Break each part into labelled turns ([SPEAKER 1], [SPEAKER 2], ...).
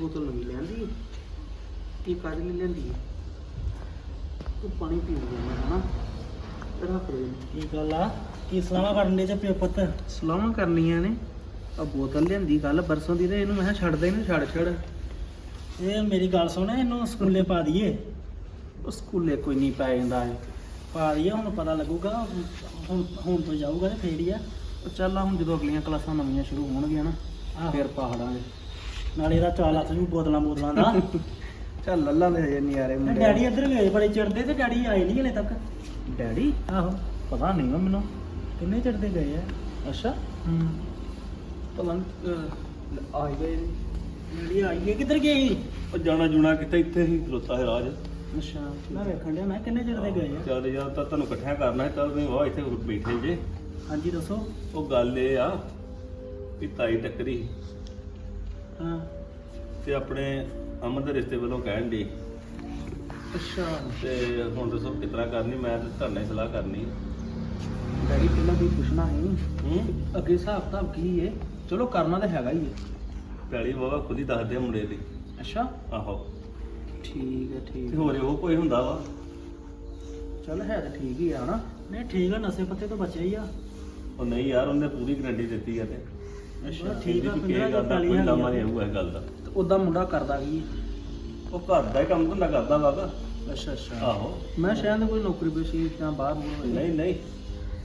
[SPEAKER 1] ਬੋਤਲ ਨਵੀਂ ਲੈਂਦੀ। ਕੀ ਕਰ ਲਈ ਲੈਂਦੀ ਤੂੰ ਪਾਣੀ ਪੀ ਲਿਆ ਹਨਾ? ਰੱਖ ਦੇ।
[SPEAKER 2] ਕੀ ਗੱਲ ਆ? ਕੀ ਸਲਾਮਾ ਕਰਨ ਦੇ ਚ ਪਿਓ ਪੁੱਤ?
[SPEAKER 1] ਸਲਾਮਾਂ ਕਰਨੀਆਂ ਨੇ। ਆ ਬੋਤਲ ਲਿਆਂਦੀ ਗੱਲ ਬਰਸੋਂ ਦੀ ਤੇ ਇਹਨੂੰ ਮੈਂ ਕਿਹਾ ਛੱਡ ਦੇ ਇਹਨੂੰ ਛੱਡ ਛੱਡ।
[SPEAKER 2] ਇਹ ਮੇਰੀ ਗੱਲ ਸੁਣ ਇਹਨੂੰ ਸਕੂਲੇ ਪਾ ਦਈਏ।
[SPEAKER 1] ਉਹ ਸਕੂਲੇ ਕੋਈ ਨਹੀਂ ਪੈ ਜਾਂਦਾ ਹੈ
[SPEAKER 2] ਪਾ ਦਈਏ ਹੁਣ ਪਤਾ ਲੱਗੂਗਾ ਹੁਣ ਹੁਣ ਤੋਂ ਜਾਊਗਾ ਤੇ ਫੇਰ ਹੀ ਆ।
[SPEAKER 1] ਚੱਲ ਆ ਹੁਣ ਜਦੋਂ ਅਗਲੀਆਂ ਕਲਾਸਾਂ ਨਵੀਆਂ ਸ਼ੁਰੂ ਹੋਣਗੀਆਂ ਨਾ
[SPEAKER 2] ਆਹੋ।
[SPEAKER 1] ਫਿਰ ਪਾ ਹੜਾਂਗੇ
[SPEAKER 2] ਨਾਲੇ ਇਹਦਾ ਚਾਲ ਹੱਥ ਵੀ ਬੋਤਲਾਂ ਬੋਤਲਾਂ ਦਾ।
[SPEAKER 1] ਚੱਲ ਲੱਲਾ ਦੇ ਹਜੇ ਨਜ਼ਾਰੇ
[SPEAKER 2] ਤੇ
[SPEAKER 1] ਮੁੰਡੇ।
[SPEAKER 2] ਡੈਡੀ ਇੱਧਰ ਗਏ ਬੜੇ ਚਿੜਦੇ ਤੇ ਡੈਡੀ ਆਏ ਨਹੀਂ ਹਲੇ ਤੱਕ।
[SPEAKER 1] ਡੈਡੀ?
[SPEAKER 2] ਆਹੋ।
[SPEAKER 1] ਪਤਾ ਨਹੀਂ ਮੈਨੂੰ।
[SPEAKER 2] ਕਿੰਨੇ ਚਿੜਦੇ ਗਏ ਆ?
[SPEAKER 1] ਅੱਛਾ।
[SPEAKER 2] ਹੂੰ।
[SPEAKER 1] ਪਤਾ ਨਹੀਂ ਆ ਗਏ ਨੇ।
[SPEAKER 2] ਡੈਡੀ ਆਈਏ ਕਿੱਧਰ ਗਏ? ਸੀ
[SPEAKER 3] ਉਹ ਜਾਣਾ ਜੁਣਾ ਕਿਤੇ ਇੱਥੇ ਹੀ ਖਲੋਤਾ ਹੈ ਰਾਜ।
[SPEAKER 2] ਅੱਛਾ ਮੈਂ ਵੇਖਣ ਡਿਆ ਮੈਂ ਕਿੰਨੇ ਚਿੜਦੇ ਗਏ ਆ?
[SPEAKER 3] ਚੱਲ ਯਾਰ ਤਾਂ ਤੁਹਾਨੂੰ ਇਕੱਠਿਆਂ ਕਰਨਾ ਹੈ ਤਾਂ ਤੁਸੀਂ ਵਾਹ ਇੱਥੇ ਬੈਠੇ ਜੇ।
[SPEAKER 2] ਹਾਂਜੀ ਦੱਸੋ।
[SPEAKER 3] ਉਹ ਗੱਲ ਇਹ ਆ ਵੀ ਤਾਈ ਟੱਕਰੀ
[SPEAKER 2] ਹਾਂ
[SPEAKER 3] ਤੇ ਆਪਣੇ ਅਮਨ ਦੇ ਰਿਸ਼ਤੇ ਵੱਲੋਂ ਕਹਿਣ ਦੀ
[SPEAKER 1] ਅੱਛਾ।
[SPEAKER 3] ਤੇ ਹੁਣ ਦੱਸੋ ਤਰ੍ਹਾਂ ਕਰਨੀ ਮੈਂ ਤੇ ਤੁਹਾਡੇ ਨਾਲ ਸਲਾਹ ਕਰਨੀ।
[SPEAKER 1] ਡੈਡੀ ਪਹਿਲਾਂ ਵੀ ਪੁੱਛਣਾ ਹੈ
[SPEAKER 3] ਹੂੰ?
[SPEAKER 1] ਅੱਗੇ ਹਿਸਾਬ ਕਿਤਾਬ ਕੀ ਹੈ ਚਲੋ ਕਰਨਾ ਤਾਂ ਹੈਗਾ ਹੀ ਹੈ
[SPEAKER 3] ਪੈਲੀ ਵਾਵਾ ਖੁਦ ਹੀ ਦੱਸਦੇ ਆ ਮੁੰਡੇ ਦੀ।
[SPEAKER 1] ਅੱਛਾ।
[SPEAKER 3] ਆਹੋ।
[SPEAKER 1] ਠੀਕ ਹੈ ਠੀਕ
[SPEAKER 3] ਤੇ
[SPEAKER 1] ਹੈ।
[SPEAKER 3] ਹੋਰ ਉਹ ਕੋਈ ਹੁੰਦਾ ਵਾ?
[SPEAKER 1] ਚੱਲ ਹੈ ਤਾਂ ਠੀਕ ਹੀ ਆ ਹਨਾ?
[SPEAKER 2] ਨਹੀਂ ਠੀਕ ਆ ਨਸ਼ੇ ਪੱਤੇ ਤੋਂ ਬਚਿਆ ਹੀ ਆ।
[SPEAKER 3] ਉਹ ਨਹੀਂ ਯਾਰ ਉਹਨੇ ਪੂਰੀ ਗਰੰਟੀ ਦਿੱਤੀ ਆ ਤੇ।
[SPEAKER 2] ਅੱਛਾ ਠੀਕ ਆ
[SPEAKER 3] ਇਹਦੀ ਵੀ
[SPEAKER 2] ਪੰਦਰਾਂ
[SPEAKER 3] ਕਿਸੇ ਗੱਲ ਦਾ
[SPEAKER 2] ਚਾਲੀ
[SPEAKER 3] ਕੋਈ ਲਾਮਾ
[SPEAKER 2] ਹਜ਼ਾਰ
[SPEAKER 3] ਨਹੀਂ ਆਊਗਾ ਇਸ ਗੱਲ ਦਾ।
[SPEAKER 1] ਤੇ ਉਹਦਾ ਮੁੰਡਾ ਕਰਦਾ ਕੀ?
[SPEAKER 3] ਉਹ ਘਰ ਦਾ ਹੀ ਕੰਮ ਧੰਦਾ ਕਰਦਾ ਵਾਗਾ
[SPEAKER 1] ਅੱਛਾ ਅੱਛਾ।
[SPEAKER 3] ਆਹੋ।
[SPEAKER 1] ਮੈਂ ਸ਼ਾਇਦ ਕੋਈ ਨੌਕਰੀ ਪੇਸ਼ੀ ਜਾਂ ਬਾਹਰ ਬੂਰ ਹੋਏ
[SPEAKER 3] ਨਹੀਂ ਨਹੀਂ।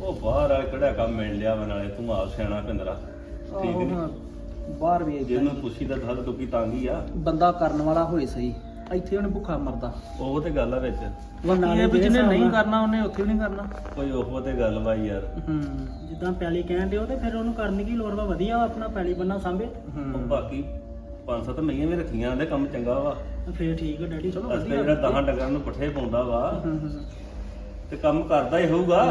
[SPEAKER 3] ਉਹ ਬਾਹਰ ਆ ਕਿਹੜਾ ਕੰਮ ਮਿਲ ਲਿਆ ਵਾ ਨਾਲੇ ਤੂੰ ਆਪ ਸਿਆਣਾ ਪਿੰਦਰਾ ਠੀਕ ਨਹੀਂ
[SPEAKER 1] ਬਾਹਰ ਵੀ ਏਦਾਂ
[SPEAKER 3] ਜਿਹਨੂੰ
[SPEAKER 1] ਹੀ।
[SPEAKER 3] ਪੁੱਛੀ ਦਾ ਦੱਸ ਦੁੱਕੀ ਤਾਂਗੀ ਆ।
[SPEAKER 1] ਬੰਦਾ ਕਰਨ ਵਾਲਾ ਹੋਏ ਸਹੀ। ਇੱਥੇ ਉਹਨੇ ਭੁੱਖਾ ਮਰਦਾ।
[SPEAKER 3] ਉਹ ਤੇ ਗੱਲ ਆ ਵਿੱਚ।
[SPEAKER 1] ਇਹ ਵੀ ਜਿਹਨੇ ਨਹੀਂ ਕਰਨਾ ਉਹਨੇ ਉੱਥੇ ਵੀ ਨਹੀਂ ਕਰਨਾ।
[SPEAKER 3] ਕੋਈ ਉਹ ਤੇ ਗੱਲ ਵਾ ਯਾਰ।
[SPEAKER 1] ਹੂੰ।
[SPEAKER 2] ਜਿੱਦਾਂ ਪੈਲੀ ਕਹਿਣ ਦਿਓ ਤੇ ਫਿਰ ਉਹਨੂੰ ਕਰਨ ਦੀ ਲੋੜ ਵਾ? ਵਧੀਆ ਵਾ ਆਪਣਾ ਪੈਲੀ ਬੰਨਾ ਸਾਂਭੇ।
[SPEAKER 3] ਉਹ
[SPEAKER 1] ਹੂੰ
[SPEAKER 3] ਬਾਕੀ ਪੰਜ ਸੱਤ ਮਹੀਨੇ ਵੀ ਰੱਖੀਆਂ ਉਹਦੇ ਕੰਮ ਚੰਗਾ ਵਾ।
[SPEAKER 2] ਫੇਰ ਠੀਕ ਆ ਡੈਡੀ
[SPEAKER 1] ਚਲੋ
[SPEAKER 3] ਅਸਲ
[SPEAKER 1] ਵਧੀਆ
[SPEAKER 3] ਜਿਹੜਾ ਦਹਾਂ ਡੰਗਰਾਂ ਨੂੰ ਪੱਠੇ ਪਾਉਂਦਾ ਵਾ
[SPEAKER 1] ਹੂੰ ਹੂੰ
[SPEAKER 3] ਤੇ ਕੰਮ ਕਰਦਾ ਹੀ ਹੋਊਗਾ।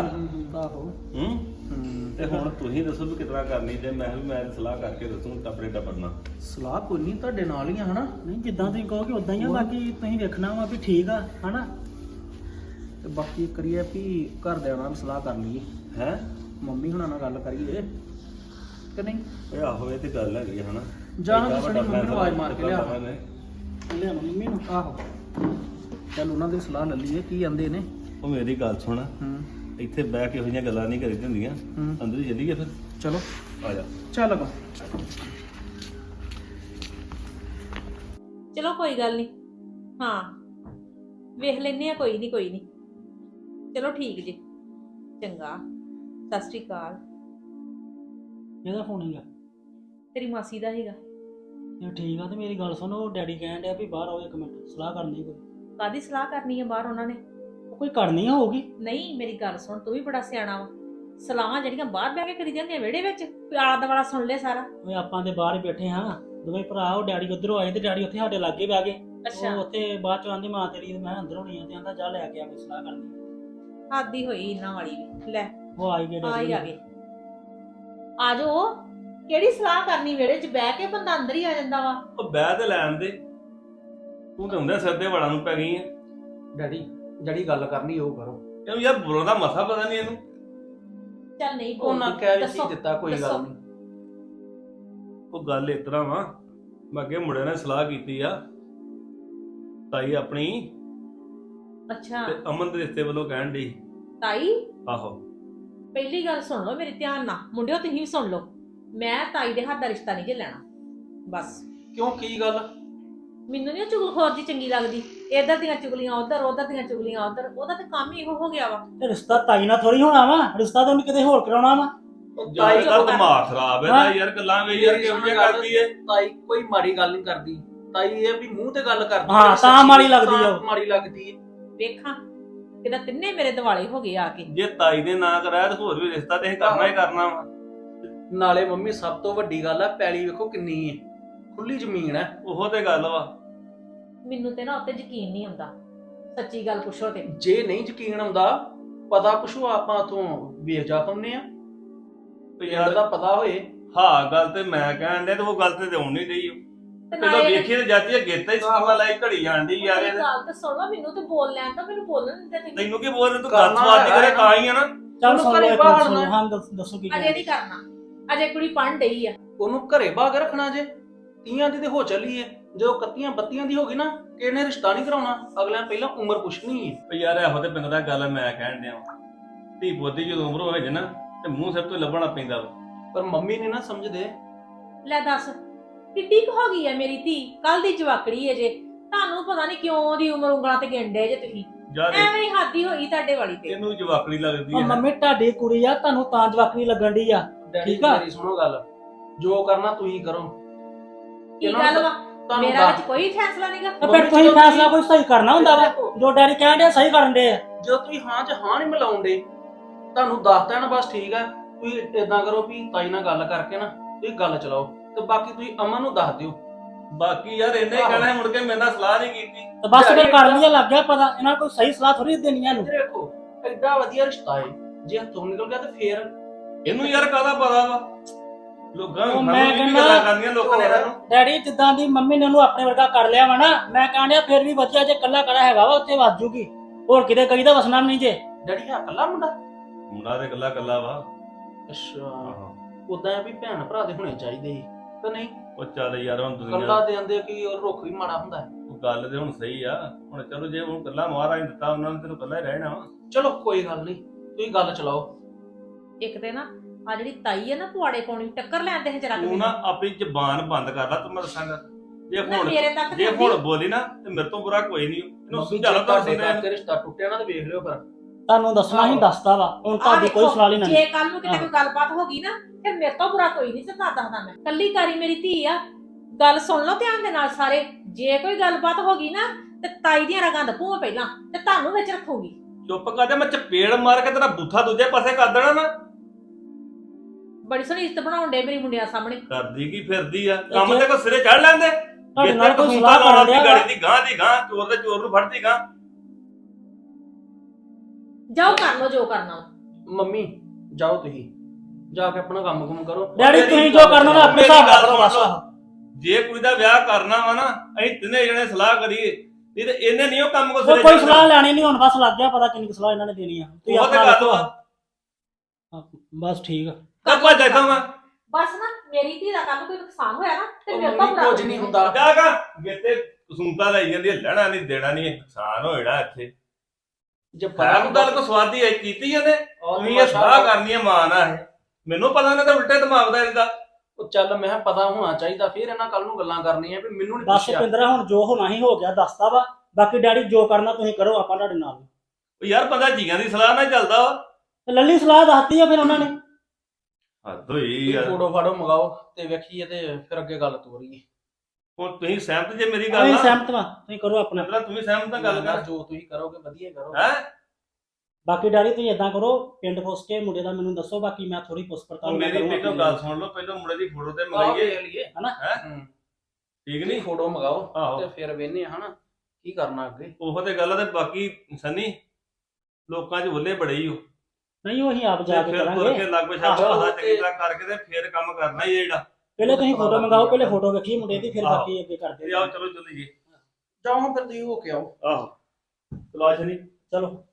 [SPEAKER 1] ਆਹੋ।
[SPEAKER 3] ਹੂੰ।
[SPEAKER 1] ਹੂੰ।
[SPEAKER 3] ਤੇ ਹੁਣ ਤੁਸੀਂ ਦੱਸੋ ਵੀ ਕਿਤਨਾ ਕਰਨੀ ਤੇ ਮੈਂ ਵੀ ਮੈਂ ਸਲਾਹ ਕਰਕੇ ਦੱਸੂ ਆਪਣੇ ਟੱਬਰ ਨਾਲ।
[SPEAKER 1] ਸਲਾਹ ਕੋਈ ਨਹੀਂ ਤੁਹਾਡੇ ਨਾਲ ਹੀ ਆ ਹਨਾ?
[SPEAKER 2] ਨਹੀਂ ਜਿੱਦਾਂ ਤੁਸੀਂ ਕਹੋਗੇ ਉਦਾਂ ਹੀ ਆ ਬਾਕੀ ਤੁਸੀਂ ਵੇਖਣਾ ਵਾ ਵੀ ਠੀਕ ਆ ਹਨਾ?
[SPEAKER 1] ਤੇ ਬਾਕੀ ਕਰੀਏ ਵੀ ਘਰ ਦੇ ਨਾਲ ਸਲਾਹ ਕਰ ਲਈਏ।
[SPEAKER 3] ਹੈ?
[SPEAKER 1] ਮੰਮੀ ਹੁਣਾਂ ਨਾਲ ਗੱਲ ਕਰੀਏ। ਕਿ ਨਹੀਂ?
[SPEAKER 3] ਓਏ ਆਹੋ ਇਹ ਤੇ ਗੱਲ ਹੈਗੀ ਆ ਹਨਾ?
[SPEAKER 1] ਜਾਣਾ
[SPEAKER 3] ਐਡਾ
[SPEAKER 1] ਤਾਂ ਸਾਡੀ
[SPEAKER 3] ਵੱਡਾ
[SPEAKER 1] ਮੰਮੀ ਨੂੰ ਆਵਾਜ਼ ਮਾਰ ਕੇ ਲਿਆ।
[SPEAKER 3] ਫੈਸਲਾ।
[SPEAKER 2] ਲਿਆ ਮੰਮੀ ਨੂੰ।
[SPEAKER 1] ਆਹੋ। ਚੱਲ ਉਹਨਾਂ ਦੀ ਸਲਾਹ ਲੈ ਲਈਏ ਕੀ ਆਂਦੇ ਨੇ।
[SPEAKER 3] ਉਹ ਮੇਰੀ ਗੱਲ ਸੁਣ।
[SPEAKER 1] ਹੂੰ।
[SPEAKER 3] ਇੱਥੇ ਬਹਿ ਕੇ ਇਹੋ ਜਿਹੀਆਂ ਗੱਲਾਂ ਨਹੀਂ ਕਰੀ ਹੁੰਦੀਆਂ
[SPEAKER 1] ਹੂੰ।
[SPEAKER 3] ਅੰਦਰ ਹੀ ਚੱਲੀਏ ਫਿਰ।
[SPEAKER 1] ਚਲੋ।
[SPEAKER 3] ਆ ਜਾ।
[SPEAKER 1] ਚੱਲ ਅਗੋ
[SPEAKER 4] ਚਲੋ ਕੋਈ ਗੱਲ ਨਹੀਂ। ਹਾਂ। ਵੇਖ ਲੈਨੇ ਆ ਕੋਈ ਨਹੀਂ ਕੋਈ ਨਹੀਂ। ਚਲੋ ਠੀਕ ਜੀ। ਚੰਗਾ। ਸਤਿ ਸ਼੍ਰੀ ਅਕਾਲ।
[SPEAKER 2] ਇਹਦਾ ਫੋਨ ਹੀਗਾ?
[SPEAKER 4] ਤੇਰੀ ਮਾਸੀ ਦਾ ਹੀਗਾ।
[SPEAKER 2] ਇਹ ਠੀਕ ਆ। ਤੇ ਮੇਰੀ ਗੱਲ ਸੁਣੋ ਡੈਡੀ ਕਹਿਣ ਡਿਆ ਵੀ ਬਾਹਰ ਆਓ ਇੱਕ ਮਿੰਟ। ਸਲਾਹ ਕਰਨੀ ਕੋਈ।
[SPEAKER 4] ਕਾਦੀ ਸਲਾਹ ਕਰਨੀ ਆ ਬਾਹਰ ਉਹਨਾਂ ਨੇ?
[SPEAKER 2] ਉਹ ਕੋਈ ਕਰਨੀ ਹੋਊਗੀ?
[SPEAKER 4] ਨਹੀਂ ਮੇਰੀ ਗੱਲ ਸੁਣ ਤੂੰ ਵੀ ਬੜਾ ਸਿਆਣਾ ਵਾ। ਸਲਾਹਾਂ ਜਿਹੜੀਆਂ ਬਾਹਰ ਬਹਿ ਕੇ ਕਰੀ ਜਾਂਦੀਆਂ ਵਿਹੜੇ ਵਿੱਚ ਕੋਈ ਆਲਾ ਦਵਾਲਾ ਸੁਣ ਲੈ ਸਾਰਾ।
[SPEAKER 2] ਓਏ ਆਪਾਂ ਦੇ ਬਾਹਰ ਹੀ ਬੈਠੇ ਹਾਂ। ਦੋਵੇਂ ਭਰਾ ਉਹ ਡੈਡੀ ਉਧਰੋਂ ਆਏ ਤੇ ਡੈਡੀ ਉੱਥੇ ਸਾਡੇ ਲਾਗੇ ਬਹਿ ਗਏ। ਉਹ ਉੱਥੇ ਬਾਅਦ ਚ ਆਂਦੀ ਮਾਂ ਤੇਰੀ ਤੇ ਮੈਂ ਅੰਦਰ ਹੋਣੀ ਆ ਤੇ ਆਂਦਾ ਜਾ ਲੈ ਕੇ ਆ ਕੇ ਸਲਾਹ ਕਰਨੀ
[SPEAKER 4] ਆਦੀ ਹੋਈ ਇਹਨਾਂ ਵਾਲੀ ਵੀ। ਲੈ
[SPEAKER 2] ਉਹ ਆਈ ਗਏ
[SPEAKER 4] ਆ ਹੀ ਆ ਗਏ। ਆ ਜਾਓ। ਕਿਹੜੀ ਸਲਾਹ ਕਰਨੀ ਵਿਹੜੇ 'ਚ ਬਹਿ ਕੇ ਬੰਦਾ ਅੰਦਰ ਹੀ ਆ ਜਾਂਦਾ ਵਾ?
[SPEAKER 3] ਉਹ ਬਹਿ ਤੇ ਲੈਣ ਦੇ। ਤੂੰ ਤਾਂ ਹੁੰਦੇ ਸਿਰ ਦੇ ਵਾਲਾਂ ਨੂੰ ਪੈ ਗਈ ਹੈ
[SPEAKER 1] ਡੈਡੀ ਜਿਹੜੀ ਗੱਲ ਕਰਨੀ ਉਹ ਕਰੋ।
[SPEAKER 3] ਇਹਨੂੰ ਯਾਰ ਬੋਲਣ ਦਾ ਮਸਾ ਪਤਾ ਨਹੀਂ ਇਹਨੂੰ।
[SPEAKER 4] ਚੱਲ ਨਹੀਂ
[SPEAKER 1] ਉਹਨਾਂ
[SPEAKER 4] ਬੋਲਦੀ।
[SPEAKER 1] ਕਹਿ ਵੀ
[SPEAKER 4] ਦੱਸੋ,
[SPEAKER 1] ਸੀ ਦਿੱਤਾ ਕੋਈ ਗੱਲ। ਨਹੀਂ।
[SPEAKER 3] ਉਹ ਗੱਲ ਇਸ ਤਰ੍ਹਾਂ ਵਾ ਮੈਂ ਅੱਗੇ ਮੁੰਡੇ ਨੇ ਸਲਾਹ ਕੀਤੀ ਆ। ਤਾਈ ਆਪਣੀ
[SPEAKER 4] ਅੱਛਾ।
[SPEAKER 3] ਤੇ ਅਮਨ ਦੇ ਰਿਸ਼ਤੇ ਵੱਲੋਂ ਕਹਿਣ ਦੀ
[SPEAKER 4] ਤਾਈ?
[SPEAKER 3] ਆਹੋ।
[SPEAKER 4] ਪਹਿਲੀ ਗੱਲ ਸੁਣ ਲਓ ਮੇਰੇ ਧਿਆਨ ਨਾਲ। ਮੁੰਡਿਓ ਤੁਸੀਂ ਵੀ ਸੁਣ ਲਓ। ਮੈਂ ਤਾਈ ਦੇ ਹੱਥ ਦਾ ਰਿਸ਼ਤਾ ਨਹੀਂ ਜੇ ਲੈਣਾ। ਬਸ।
[SPEAKER 1] ਕਿਉਂ ਕੀ ਗੱਲ?
[SPEAKER 4] ਮੈਨੂੰ ਨਹੀਂ ਚੁਗਲਖੋਰ ਜੀ ਚੰਗੀ ਲੱਗਦੀ। ਇੱਧਰ ਦੀਆਂ ਚੁਗਲੀਆਂ ਉੱਧਰ ਉੱਧਰ ਦੀਆਂ ਚੁਗਲੀਆਂ ਉੱਧਰ। ਉਹਦਾ ਤਾਂ ਕੰਮ ਹੀ ਇਹੋ ਹੋ ਗਿਆ ਵਾ।
[SPEAKER 2] ਤੇ ਰਿਸ਼ਤਾ ਤਾਈ ਨਾਲ ਥੋੜੀ ਹੋਣਾ ਵਾ। ਰਿਸ਼ਤਾ ਤਾਂ ਉਹਨੇ ਕਿਤੇ ਹੋਰ ਕਰਾਉਣਾ ਵਾ।
[SPEAKER 3] ਤਾਈ ਦਾ। ਦਿਮਾਗ ਖਰਾਬ ਹੈ। ਤਾਂ ਯਾਰ ਗੱਲਾਂ ਵੇ ਯਾਰ ਕਿਉਂ ਜਿਹਾ ਕਰਦੀ ਏ
[SPEAKER 1] ਤਾਈ ਕੋਈ ਮਾੜੀ ਗੱਲ ਨਹੀਂ ਕਰਦੀ। ਤਾਈ ਇਹ ਵੀ ਮੂੰਹ ਤੇ ਗੱਲ ਕਰਦੀ
[SPEAKER 2] ਹਾਂ,
[SPEAKER 1] ਹੈ,
[SPEAKER 2] ਤਾਂ ਮਾੜੀ ਲੱਗਦੀ ਆ
[SPEAKER 1] ਮਾੜੀ ਲੱਗਦੀ ਹੈ।
[SPEAKER 4] ਵੇਖਾਂ ਕਿਦਾ ਤਿੰਨੇ ਮੇਰੇ ਦਿਵਾਲੇ ਹੋ ਗਏ ਆ ਕੇ।
[SPEAKER 3] ਜੇ ਤਾਈ ਨੇ ਨਾ ਕਰਾਇਆ ਤਾਂ ਹੋਰ ਵੀ ਰਿਸ਼ਤਾ ਤੇ ਇਹ ਕਰਨਾ ਹੀ ਕਰਨਾ ਵਾ।
[SPEAKER 1] ਨਾਲੇ ਮੰਮੀ ਸਭ ਤੋਂ ਵੱਡੀ ਗੱਲ ਆ ਪੈਲੀ ਵੇਖੋ ਕਿੰਨੀ ਹੈ। ਖੁੱਲੀ ਜ਼ਮੀਨ ਹੈ।
[SPEAKER 3] ਉਹੋ ਤੇ ਗੱਲ ਵਾ।
[SPEAKER 4] ਮੈਨੂੰ ਤੇ ਨਾ ਉੱਤੇ ਯਕੀਨ ਨਹੀਂ ਆਉਂਦਾ। ਸੱਚੀ ਗੱਲ ਪੁੱਛੋ ਤੇ।
[SPEAKER 1] ਜੇ ਨਹੀਂ ਯਕੀਨ ਆਉਂਦਾ ਪਤਾ ਪੁੱਛੋ ਆਪਾਂ ਉਥੋਂ ਵੇਖ ਜਾ ਪਾਉਨੇ ਆ
[SPEAKER 3] ਤੇ
[SPEAKER 1] ਯਾਰ ਦਾ ਪਤਾ ਹੋਏ।
[SPEAKER 3] ਹਾਂ ਗੱਲ ਤੇ ਮੈਂ ਕਹਿਣ ਦੇ ਤੇ ਉਹ ਗੱਲ ਤੇ ਤੇ ਨਹੀਂ ਰਹੀ
[SPEAKER 4] ਤੇ
[SPEAKER 3] ਪਹਿਲਾਂ
[SPEAKER 4] ਨਾਲੇ
[SPEAKER 3] ਵੇਖੀ ਤੇ ਜਾਂਦੀ ਹੈ ਗੇਤਾ ਹੀ ਸਮਾਂ ਲਾਈ ਘੜੀ ਜਾਂਦੀ ਯਾਰ
[SPEAKER 4] ਮੇਰੀ
[SPEAKER 3] ਇਹਦੇ।
[SPEAKER 4] ਗੱਲ ਤਾਂ ਸੁਣ ਮੈਨੂੰ ਤੇ ਬੋਲ ਲੈਣ ਤਾਂ ਮੈਨੂੰ ਬੋਲਣ ਨਹੀਂ ਦਿੰਦੇ ਤੁਸੀਂ।
[SPEAKER 3] ਤੈਨੂੰ ਕੀ ਬੋਲ ਰਿਹਾ? ਤੂੰ
[SPEAKER 1] ਕਰਨਾ
[SPEAKER 3] ਗੱਲ ਸਵਾਦ
[SPEAKER 1] ਹੈਗਾ
[SPEAKER 3] ਕਰੇ ਤਾਂ ਹੀ ਆ ਨਾ।
[SPEAKER 2] ਚੱਲ
[SPEAKER 1] ਉਹਨੂੰ
[SPEAKER 2] ਸੁਣ
[SPEAKER 1] ਘਰੇ
[SPEAKER 2] ਲਓ ਇੱਕ
[SPEAKER 1] ਬਾਹਰ
[SPEAKER 2] ਸੁਣੋ
[SPEAKER 1] ਨਾ-
[SPEAKER 2] ਹਾਂ ਦੱਸ- ਦੱਸੋ ਕੀ
[SPEAKER 4] ਅਜੇ ਨਹੀਂ ਕਰਨਾ। ਅਜੇ ਕੁੜੀ ਪੜ੍ਹਨ ਡਈ ਆ।
[SPEAKER 1] ਉਹਨੂੰ ਘਰੇ ਕੇ ਰੱਖਣਾ ਜੇ। ਤੀਆਂ ਦੀ ਤੇ ਹੋ ਚੱਲੀ ਏ। ਜਦੋਂ ਕੱਤੀਆਂ ਬੱਤੀਆਂ ਦੀ ਹੋ ਗਈ ਨਾ ਕਿ ਇਹਨੇ ਰਿਸ਼ਤਾ ਨਹੀਂ ਕਰਾਉਣਾ? ਅਗਲਿਆਂ ਪਹਿਲਾਂ ਉਮਰ ਪੁੱਛਣੀ ਹੈ
[SPEAKER 3] ਉਹ ਯਾਰ ਇਹੋ ਤੇ ਪਿੰਡ ਦਾ ਗੱਲ ਮੈਂ ਕਹਿਣ ਵਾਂ। ਧੀ ਬੋਦੀ ਜਦੋਂ ਉਮਰ ਹੋਵੇ ਨਾ ਤੇ ਮੂੰਹ ਸਿਰ ਤੋਂ ਲੱਭਣਾ ਪੈਂਦਾ ਵਾ।
[SPEAKER 1] ਪਰ ਮੰਮੀ ਨਹੀਂ ਨਾ ਸਮਝਦੇ।
[SPEAKER 4] ਲੈ ਦੱਸ ਕਿੱਡੀ ਕੁ ਹੋ ਗਈ ਹੈ ਮੇਰੀ ਧੀ? ਕੱਲ ਦੀ ਜਵਾਕੜੀ ਹੈ ਜੇ। ਤੁਹਾਨੂੰ ਪਤਾ ਨਹੀਂ ਕਿਉਂ ਦੀ ਉਮਰ ਉਂਗਲਾਂ ਤੇ ਗਿੰਡੇ ਜੇ ਤੁਸੀਂ।
[SPEAKER 3] ਯਾਰ
[SPEAKER 4] ਐਵੇਂ ਹੀ ਹਾਦੀ ਹੋਈ ਤੁਹਾਡੇ ਵਾਲੀ ਤੇ।
[SPEAKER 3] ਇਹਨੂੰ ਜਵਾਕੜੀ ਲੱਗਦੀ
[SPEAKER 2] ਉਹ
[SPEAKER 3] ਹੈ
[SPEAKER 2] ਮੰਮੀ ਤੁਹਾਡੀ ਕੁੜੀ ਆ ਤੁਹਾਨੂੰ ਤਾਂ ਜਵਾਕਣੀ ਲੱਗਣ ਦੀ ਆ।
[SPEAKER 1] ਡੈਡੀ
[SPEAKER 2] ਠੀਕ ਆ।
[SPEAKER 1] ਮੇਰੀ ਸੁਣੋ ਗੱਲ। ਜੋ ਕਰਨਾ ਤੁਸੀਂ ਕਰੋ।
[SPEAKER 4] ਕੀ
[SPEAKER 1] ਇਹਨਾਂ
[SPEAKER 4] ਗੱਲ
[SPEAKER 1] ਨੂੰ
[SPEAKER 4] ਵਾ?
[SPEAKER 1] ਤੁਹਾਨੂੰ
[SPEAKER 4] ਮੇਰਾ
[SPEAKER 1] ਦੱਸ-
[SPEAKER 4] ਵਿੱਚ ਕੋਈ ਫੈਸਲਾ ਨਹੀਂਗਾ
[SPEAKER 2] ਤੇ ਫਿਰ ਤੁਸੀਂ ਫੈਸਲਾ ਕੋਈ ਸਹੀ ਕਰਨਾ ਹੁੰਦਾ ਵਾ? ਜੋ ਡੈਡੀ ਕਹਿਣ ਡਿਆ ਸਹੀ ਕਰਨ ਦੇ ਆ।
[SPEAKER 1] ਜਦੋਂ ਤੁਸੀਂ ਹਾਂ ਚ ਹਾਂ ਨਹੀਂ ਮਿਲਾਉਂਦੇ ਤੁਹਾਨੂੰ ਦੱਸਤਾ ਨਾ ਬਸ ਠੀਕ ਆ। ਤੁਸੀਂ ਇਦਾਂ ਕਰੋ ਵੀ ਤਾਈ ਨਾਲ ਗੱਲ ਕਰਕੇ ਨਾ ਤੁਸੀਂ ਗੱਲ ਚਲਾਓ। ਤੇ ਬਾਕੀ ਤੁਸੀਂ ਅਮਨ ਨੂੰ ਦੱਸ ਦਿਓ।
[SPEAKER 3] ਬਾਕੀ ਯਾਰ ਇਹਨੇ
[SPEAKER 1] ਆਹੋ।
[SPEAKER 3] ਕਹਿਣਾ ਮੁੜ ਕੇ ਮੇਰੇ ਨਾਲ ਸਲਾਹ ਨਹੀਂ ਕੀਤੀ।
[SPEAKER 2] ਤੇ ਬਸ ਫਿਰ ਕਰ ਲਈਏ ਲੱਗ ਗਿਆ ਪਤਾ। ਇਹਨਾਂ ਨੂੰ ਕੋਈ ਸਹੀ ਸਲਾਹ ਥੋੜੀ ਦੇਣੀ ਇਹਨੂੰ।
[SPEAKER 1] ਇੱਧਰ ਦੇਖੋ ਐਡਾ ਵਧੀਆ ਰਿਸ਼ਤਾ ਹੈ ਜੇ ਹੱਥੋਂ ਨਿਕਲ ਗਿਆ ਤੇ ਫੇਰ
[SPEAKER 3] ਇਹਨੂੰ ਯਾਰ ਕਾਹਦਾ ਪਤਾ ਵਾ? ਲੋਕਾਂ
[SPEAKER 2] ਉਹ ਮੈਂ
[SPEAKER 3] ਮੈਂ
[SPEAKER 2] ਕਹਿੰਦਾ-
[SPEAKER 3] ਗੱਲਾਂ ਕਰਨੀਆਂ ਲੋਕਾਂ ਨੇ ਸਾਨੂੰ
[SPEAKER 2] ਡੈਡੀ ਜਿੱਦਾਂ ਦੀ ਮੰਮੀ ਨੇ ਉਹਨੂੰ ਆਪਣੇ ਵਰਗਾ ਕਰ ਲਿਆ ਵਾ ਨਾ ਮੈਂ ਕਹਿੰਦਾ ਫਿਰ ਵੀ ਵਧੀਆ ਜੇ ਕੱਲਾ ਕੜਾ ਹੈਗਾ ਵਾ ਉੱਥੇ ਵੱਜ ਜੂਗੀ। ਹੋਰ ਕਿਤੇ ਕਹੀਦਾ ਵਸਣਾ ਵੀ ਨਹੀਂ ਜੇ।
[SPEAKER 1] ਡੈਡੀ ਹੈ ਇਕੱਲਾ ਮੁੰਡਾ?
[SPEAKER 3] ਮੁੰਡਾ ਤੇ ਗੱਲਾਂ ਗੱਲਾਂ ਵਾ।
[SPEAKER 1] ਅੱਛਾ।
[SPEAKER 3] ਆਹੋ।
[SPEAKER 1] ਉਦਾਂ ਵੀ ਭੈਣ ਭਰਾ ਦੇ ਹੋਣੇ ਚਾਹੀਦੇ ਸੀ ਤੇ ਨਹੀਂ?
[SPEAKER 3] ਉਹ ਚੱਲ ਯਾਰ ਹੁਣ
[SPEAKER 1] ਕੱਲਾ
[SPEAKER 3] ਦੁਨੀਆ
[SPEAKER 1] ਦੇ ਆਂਦੇ ਕਿ ਉਹ ਰੁੱਖ ਵੀ ਮਾੜਾ ਹੁੰਦਾ ਹੈ।
[SPEAKER 3] ਉਹ ਗੱਲ ਤੇ ਹੁਣ ਸਹੀ ਆ। ਹੁਣ ਚਲੋ ਜੇ ਹੁਣ ਕੱਲਾ ਮਹਾਰਾਜ ਨੇ ਦਿੱਤਾ ਉਹਨਾਂ ਨੇ ਤੈਨੂੰ ਕੱਲਾ ਹੀ ਰਹਿਣਾ ਵਾ।
[SPEAKER 1] ਚਲੋ ਕੋਈ ਗੱਲ ਨਹੀਂ ਤੁਸੀਂ ਗੱਲ ਚਲਾਓ।
[SPEAKER 4] ਇੱਕ ਤੇ ਨਾ ਆ ਜਿਹੜੀ ਤਾਈ ਹੈ ਨਾ ਪੁਆੜੇ ਪਾਉਣੀ ਟੱਕਰ ਲੈਂਦੇ ਹੈ ਜਰਾ
[SPEAKER 3] ਤੂੰ ਨਾ ਆਪਣੀ ਜ਼ਬਾਨ ਬੰਦ ਕਰ ਲੈ ਤੂੰ ਮੈਂ ਦੱਸਾਂਗਾ ਜੇ ਹੁਣ
[SPEAKER 4] ਮੇਰੇ ਤੱਕ
[SPEAKER 3] ਜੇ ਹੁਣ। ਬੋਲੀ ਨਾ ਤੇ ਮੇਰੇ ਤੋਂ ਬੁਰਾ ਕੋਈ ਨਹੀਂ। ਇਹਨੂੰ
[SPEAKER 1] ਮੰਮੀ
[SPEAKER 3] ਸਮਝਾ ਤਾਂ
[SPEAKER 1] ਤੁਹਾਡੇ
[SPEAKER 3] ਸੁਣਿਆ
[SPEAKER 1] ਕਰਕੇ ਰਿਸ਼ਤਾ ਟੁੱਟਿਆ ਨਾ ਤੇ ਵੇਖ ਲਿਓ ਫਿਰ।
[SPEAKER 2] ਤੁਹਾਨੂੰ ਦੱਸਣਾ ਹੀ ਦੱਸਦਾ ਵਾ ਹੁਣ
[SPEAKER 4] ਆਹ
[SPEAKER 2] ਤੁਹਾਡੀ ਕੋਈ
[SPEAKER 4] ਦੇਖੋ,
[SPEAKER 2] ਸਲਾਹ ਨਹੀਂ
[SPEAKER 4] ਜੇ ਕੱਲ ਨੂੰ ਕਿਤੇ। ਕੋਈ ਗੱਲਬਾਤ ਹੋ ਗਈ ਨਾ ਫਿਰ ਮੇਰੇ ਤੋਂ ਬੁਰਾ ਕੋਈ ਨਹੀਂ ਤੇ ਤਾਂ ਦੱਸਦਾ ਮੈਂ। ਕੱਲੀ ਕਾਰੀ ਮੇਰੀ ਧੀ ਆ। ਗੱਲ ਸੁਣ ਲਓ ਧਿਆਨ ਦੇ ਨਾਲ ਸਾਰੇ। ਜੇ ਕੋਈ ਗੱਲਬਾਤ ਹੋ ਗਈ ਨਾ ਤੇ ਤਾਈ ਦੀਆਂ ਰਗਾਂ ਦਪੂਆਂ ਪਹਿਲਾਂ ਤੇ ਤੁਹਾਨੂੰ ਵਿੱਚ ਰੱਖੂਗੀ।
[SPEAKER 3] ਚੁੱਪ ਕਰ ਜਾ ਮੈਂ ਚਪੇੜ ਮਾਰ ਕੇ ਤੇਰਾ ਬੂਥਾ ਦੂਜੇ ਪਾਸੇ ਕਰ ਦੇਣਾ ਨਾ
[SPEAKER 4] ਬੜੀ ਸੋਹਣੀ ਇੱਜ਼ਤ ਬਣਾਉਣ ਡੇ ਮੇਰੀ ਮੁੰਡਿਆਂ ਸਾਹਮਣੇ।
[SPEAKER 3] ਕਰਦੀ ਕੀ ਫਿਰਦੀ ਆ? ਕੰਮ ਤੇ ਕੋ ਸਿਰੇ ਚੜ ਲੈਂਦੇ?
[SPEAKER 2] ਤੁਹਾਡੇ ਨਾਲ
[SPEAKER 3] ਜਿੱਥੇ
[SPEAKER 2] ਕੋਈ
[SPEAKER 3] ਕਸੂਤਾ
[SPEAKER 2] ਸਲਾਹ
[SPEAKER 3] ਲਾਉਣਾ
[SPEAKER 2] ਕਰਨ
[SPEAKER 3] ਦੀ
[SPEAKER 2] ਡਿਆ
[SPEAKER 3] ਗਾੜੀ
[SPEAKER 2] ਵਾ।
[SPEAKER 3] ਦੀ ਗਾਂ ਦੀ ਗਾਂ ਚੋਰ ਦੇ ਚੋਰ ਨੂੰ ਫੜਦੀ ਗਾਂ
[SPEAKER 4] ਜਾਓ ਕਰ ਲਓ ਜੋ ਕਰਨਾ
[SPEAKER 1] ਮੰਮੀ ਜਾਓ ਤੁਸੀਂ। ਜਾ ਕੇ ਆਪਣਾ ਕੰਮ ਕੁਮ ਕਰੋ।
[SPEAKER 2] ਡੈਡੀ
[SPEAKER 3] ਮੇਰੀ
[SPEAKER 2] ਤੁਸੀਂ
[SPEAKER 3] ਗੱਲ
[SPEAKER 2] ਜੋ ਕਰਨਾ ਨਾ ਆਪਣੇ
[SPEAKER 3] ਮੇਰੀ
[SPEAKER 2] ਹਿਸਾਬ ਨਾਲ
[SPEAKER 3] ਗੱਲ
[SPEAKER 2] ਕਰੋ ਬਸ
[SPEAKER 3] ਸੁਣ। ਲਓ। ਜੇ ਕੁੜੀ ਦਾ ਵਿਆਹ ਕਰਨਾ ਵਾ ਨਾ ਅਸੀਂ ਤਿੰਨੇ ਜਣੇ ਸਲਾਹ ਕਰੀਏ। ਨਹੀਂ ਤੇ ਇਹਨੇ ਨਹੀਂ ਉਹ ਕੰਮ ਕੋ
[SPEAKER 2] ਉਹ
[SPEAKER 3] ਸਿਰੇ
[SPEAKER 2] ਕੋਈ
[SPEAKER 3] ਚੜ੍ਹਨਾ।
[SPEAKER 2] ਸਲਾਹ ਲੈਣੀ ਨਹੀਂ ਹੁਣ ਬਸ ਲੱਗ ਗਿਆ ਪਤਾ ਕਿੰਨੀ ਕੁ ਸਲਾਹ ਇਹਨਾਂ ਨੇ ਦੇਣੀ ਆ। ਤੁਸੀਂ
[SPEAKER 3] ਉਹ ਤੇ
[SPEAKER 2] ਆਪਣਾ
[SPEAKER 3] ਗੱਲ
[SPEAKER 2] ਵੇਖੋ।
[SPEAKER 3] ਵਾ।
[SPEAKER 2] ਹਾਂ, ਬਸ ਠੀਕ ਆ।
[SPEAKER 3] ਤਾਂ ਭੱਜ ਜਾਈਦਾ ਮੈਂ
[SPEAKER 4] ਬਸ ਨਾ ਮੇਰੀ ਧੀ ਦਾ ਕੱਲ ਕੋਈ ਨੁਕਸਾਨ ਹੋਇਆ ਨਾ ਤੇ ਮੇਰੇ ਤੋਂ ਬੁਰਾ
[SPEAKER 1] ਕੁਝ
[SPEAKER 4] ਕੋਈ
[SPEAKER 1] ਨਹੀਂ ਹੁੰਦਾ।
[SPEAKER 3] ਜਾਗਾ ਗਿੱਤੇ ਕਸੂਤਾ ਲਈ ਜਾਂਦੀ ਹੈ, ਲੈਣਾ ਨਹੀਂ ਦੇਣਾ ਨਹੀਂ ਨੁਕਸਾਨ ਹੋਏੜਾ ਇੱਥੇ।
[SPEAKER 1] ਜੇ
[SPEAKER 3] ਪਤਾ ਗੱਲ ਕੋ ਸਵਾਦੀ ਹੈ ਕੀਤੀ
[SPEAKER 1] ਉਹ
[SPEAKER 3] ਤੁਸੀਂ ਇਹ ਸਲਾਹ ਕਰਨੀ ਹੈ ਮਾਂ ਨਾਲ ਇਹ। ਮੈਨੂੰ ਪਤਾ ਨਾ ਤਾਂ ਉਲਟੇ ਦਿਮਾਗ ਦਾ ਇਹਦਾ।
[SPEAKER 1] ਉਹ ਚੱਲ ਮੈਂ ਕਿਹਾ ਪਤਾ ਹੋਣਾ ਚਾਹੀਦਾ ਫਿਰ ਇਹਨਾਂ ਕੱਲ ਨੂੰ ਗੱਲਾਂ ਕਰਨੀਆਂ ਵੀ ਮੈਨੂੰ ਨਹੀਂ
[SPEAKER 2] ਬਸ
[SPEAKER 1] ਪੁੱਛਿਆ।
[SPEAKER 2] ਪਿੰਦਰਾ ਹੁਣ ਜੋ ਹੋਣਾ ਹੀ ਹੋ ਗਿਆ ਦੱਸਦਾ ਵਾ। ਬਾਕੀ ਡੈਡੀ ਜੋ ਕਰਨਾ ਤੁਸੀਂ ਕਰੋ ਆਪਾਂ ਤੁਹਾਡੇ ਨਾਲ।
[SPEAKER 3] ਉਹ ਯਾਰ ਬੰਦਾ ਜੀਆਂ ਦੀ ਸਲਾਹ ਨਾਲ ਚੱਲਦਾ ਵਾ।
[SPEAKER 2] ਤੇ ਲੱਲੀ ਸਲਾਹ ਦੱਸਤੀ ਆ ਫਿਰ ਉਹਨਾਂ ਨੇ।
[SPEAKER 3] ਹੱਦ ਹੋਈ
[SPEAKER 1] ਤੁਸੀਂ
[SPEAKER 3] ਯਾਰ।
[SPEAKER 1] ਫੋਟੋ ਫਾਟੋ ਮੰਗਾਓ ਤੇ ਵੇਖੀਏ ਤੇ ਫਿਰ ਅੱਗੇ ਗੱਲ ਤੋਰੀਏ।
[SPEAKER 3] ਹੁਣ ਤੁਸੀਂ ਸਹਿਮਤ ਜੇ ਮੇਰੀ ਗੱਲ
[SPEAKER 2] ਅਸੀਂ
[SPEAKER 3] ਨਾਲ?
[SPEAKER 2] ਸਹਿਮਤ ਵਾਂ ਤੁਸੀਂ ਕਰੋ ਆਪਣਾ।
[SPEAKER 3] ਮਤਲਬ ਤੁਸੀਂ ਸਹਿਮਤ ਤਾਂ ਗੱਲ ਕਰ।
[SPEAKER 1] ਜੋ ਤੁਸੀਂ ਕਰੋਗੇ ਵਧੀਆ ਕਰੋ।
[SPEAKER 3] ਹੈ?
[SPEAKER 2] ਬਾਕੀ ਡੈਡੀ ਤੁਸੀਂ ਇਦਾਂ ਕਰੋ ਪਿੰਡ ਪੁੱਛ ਕੇ ਮੁੰਡੇ ਦਾ ਮੈਨੂੰ ਦੱਸੋ ਬਾਕੀ ਮੈਂ ਥੋੜੀ ਪੁੱਛ ਪੜਤਾਲ
[SPEAKER 3] ਮੇਰੀ
[SPEAKER 2] ਕਰੂੰਗਾ
[SPEAKER 3] ਪਹਿਲਾਂ ਗੱਲ ਸੁਣ ਲਓ ਪਹਿਲਾਂ ਮੁੰਡੇ ਦੀ ਫੋਟੋ ਤੇ ਮੰਗਾਈਏ।
[SPEAKER 1] ਲਈਏ
[SPEAKER 3] ਠੀਕ
[SPEAKER 1] ਤੁਸੀਂ
[SPEAKER 3] ਨਹੀਂ
[SPEAKER 1] ਫੋਟੋ ਮੰਗਾਓ ਤੇ ਫਿਰ ਵੇਨੇ ਹਨਾ? ਕੀ ਕਰਨਾ ਅੱਗੇ?
[SPEAKER 3] ਉਹ ਤੇ ਗੱਲ ਆ ਤੇ ਬਾਕੀ ਸੰਨੀ ਲੋਕਾਂ 'ਚ ਹੁੱਲੇ ਬੜੇ ਹੀ ਹੋ
[SPEAKER 2] ਨਹੀਂ ਉਹ ਅਸੀਂ ਆਪ ਜਾ ਕੇ
[SPEAKER 3] ਫਿਰ ਤੁਰ
[SPEAKER 2] ਕਰਾਂਗੇ
[SPEAKER 3] ਕੇ ਲੱਗ ਪਛਾਣ
[SPEAKER 1] ਆਹੋ,
[SPEAKER 3] ਪਤਾ
[SPEAKER 1] ਤੇ-
[SPEAKER 3] ਚੰਗੀ ਤਰ੍ਹਾਂ ਕਰਕੇ ਤੇ ਫਿਰ ਕੰਮ ਕਰਨਾ ਹੀ ਹੈ ਜਿਹੜਾ।
[SPEAKER 2] ਪਹਿਲੇ ਤੁਸੀਂ ਫੋਟੋ ਮੰਗਾਓ ਪਹਿਲੇ ਫੋਟੋ ਵੇਖੀਏ ਮੁੰਡੇ ਦੀ ਫਿਰ
[SPEAKER 3] ਆਹੋ।
[SPEAKER 2] ਬਾਕੀ ਅੱਗੇ ਕਰਦੇ
[SPEAKER 3] ਤੇ ਆਓ ਚਲੋ ਚੱਲੀਏ
[SPEAKER 1] ਜਾਓ ਫਿਰ ਤੁਸੀਂ ਹੋ ਕੇ ਆਓ।
[SPEAKER 3] ਆਹੋ। ਚਲੋ ਸੰਨੀ
[SPEAKER 2] ਚਲੋ।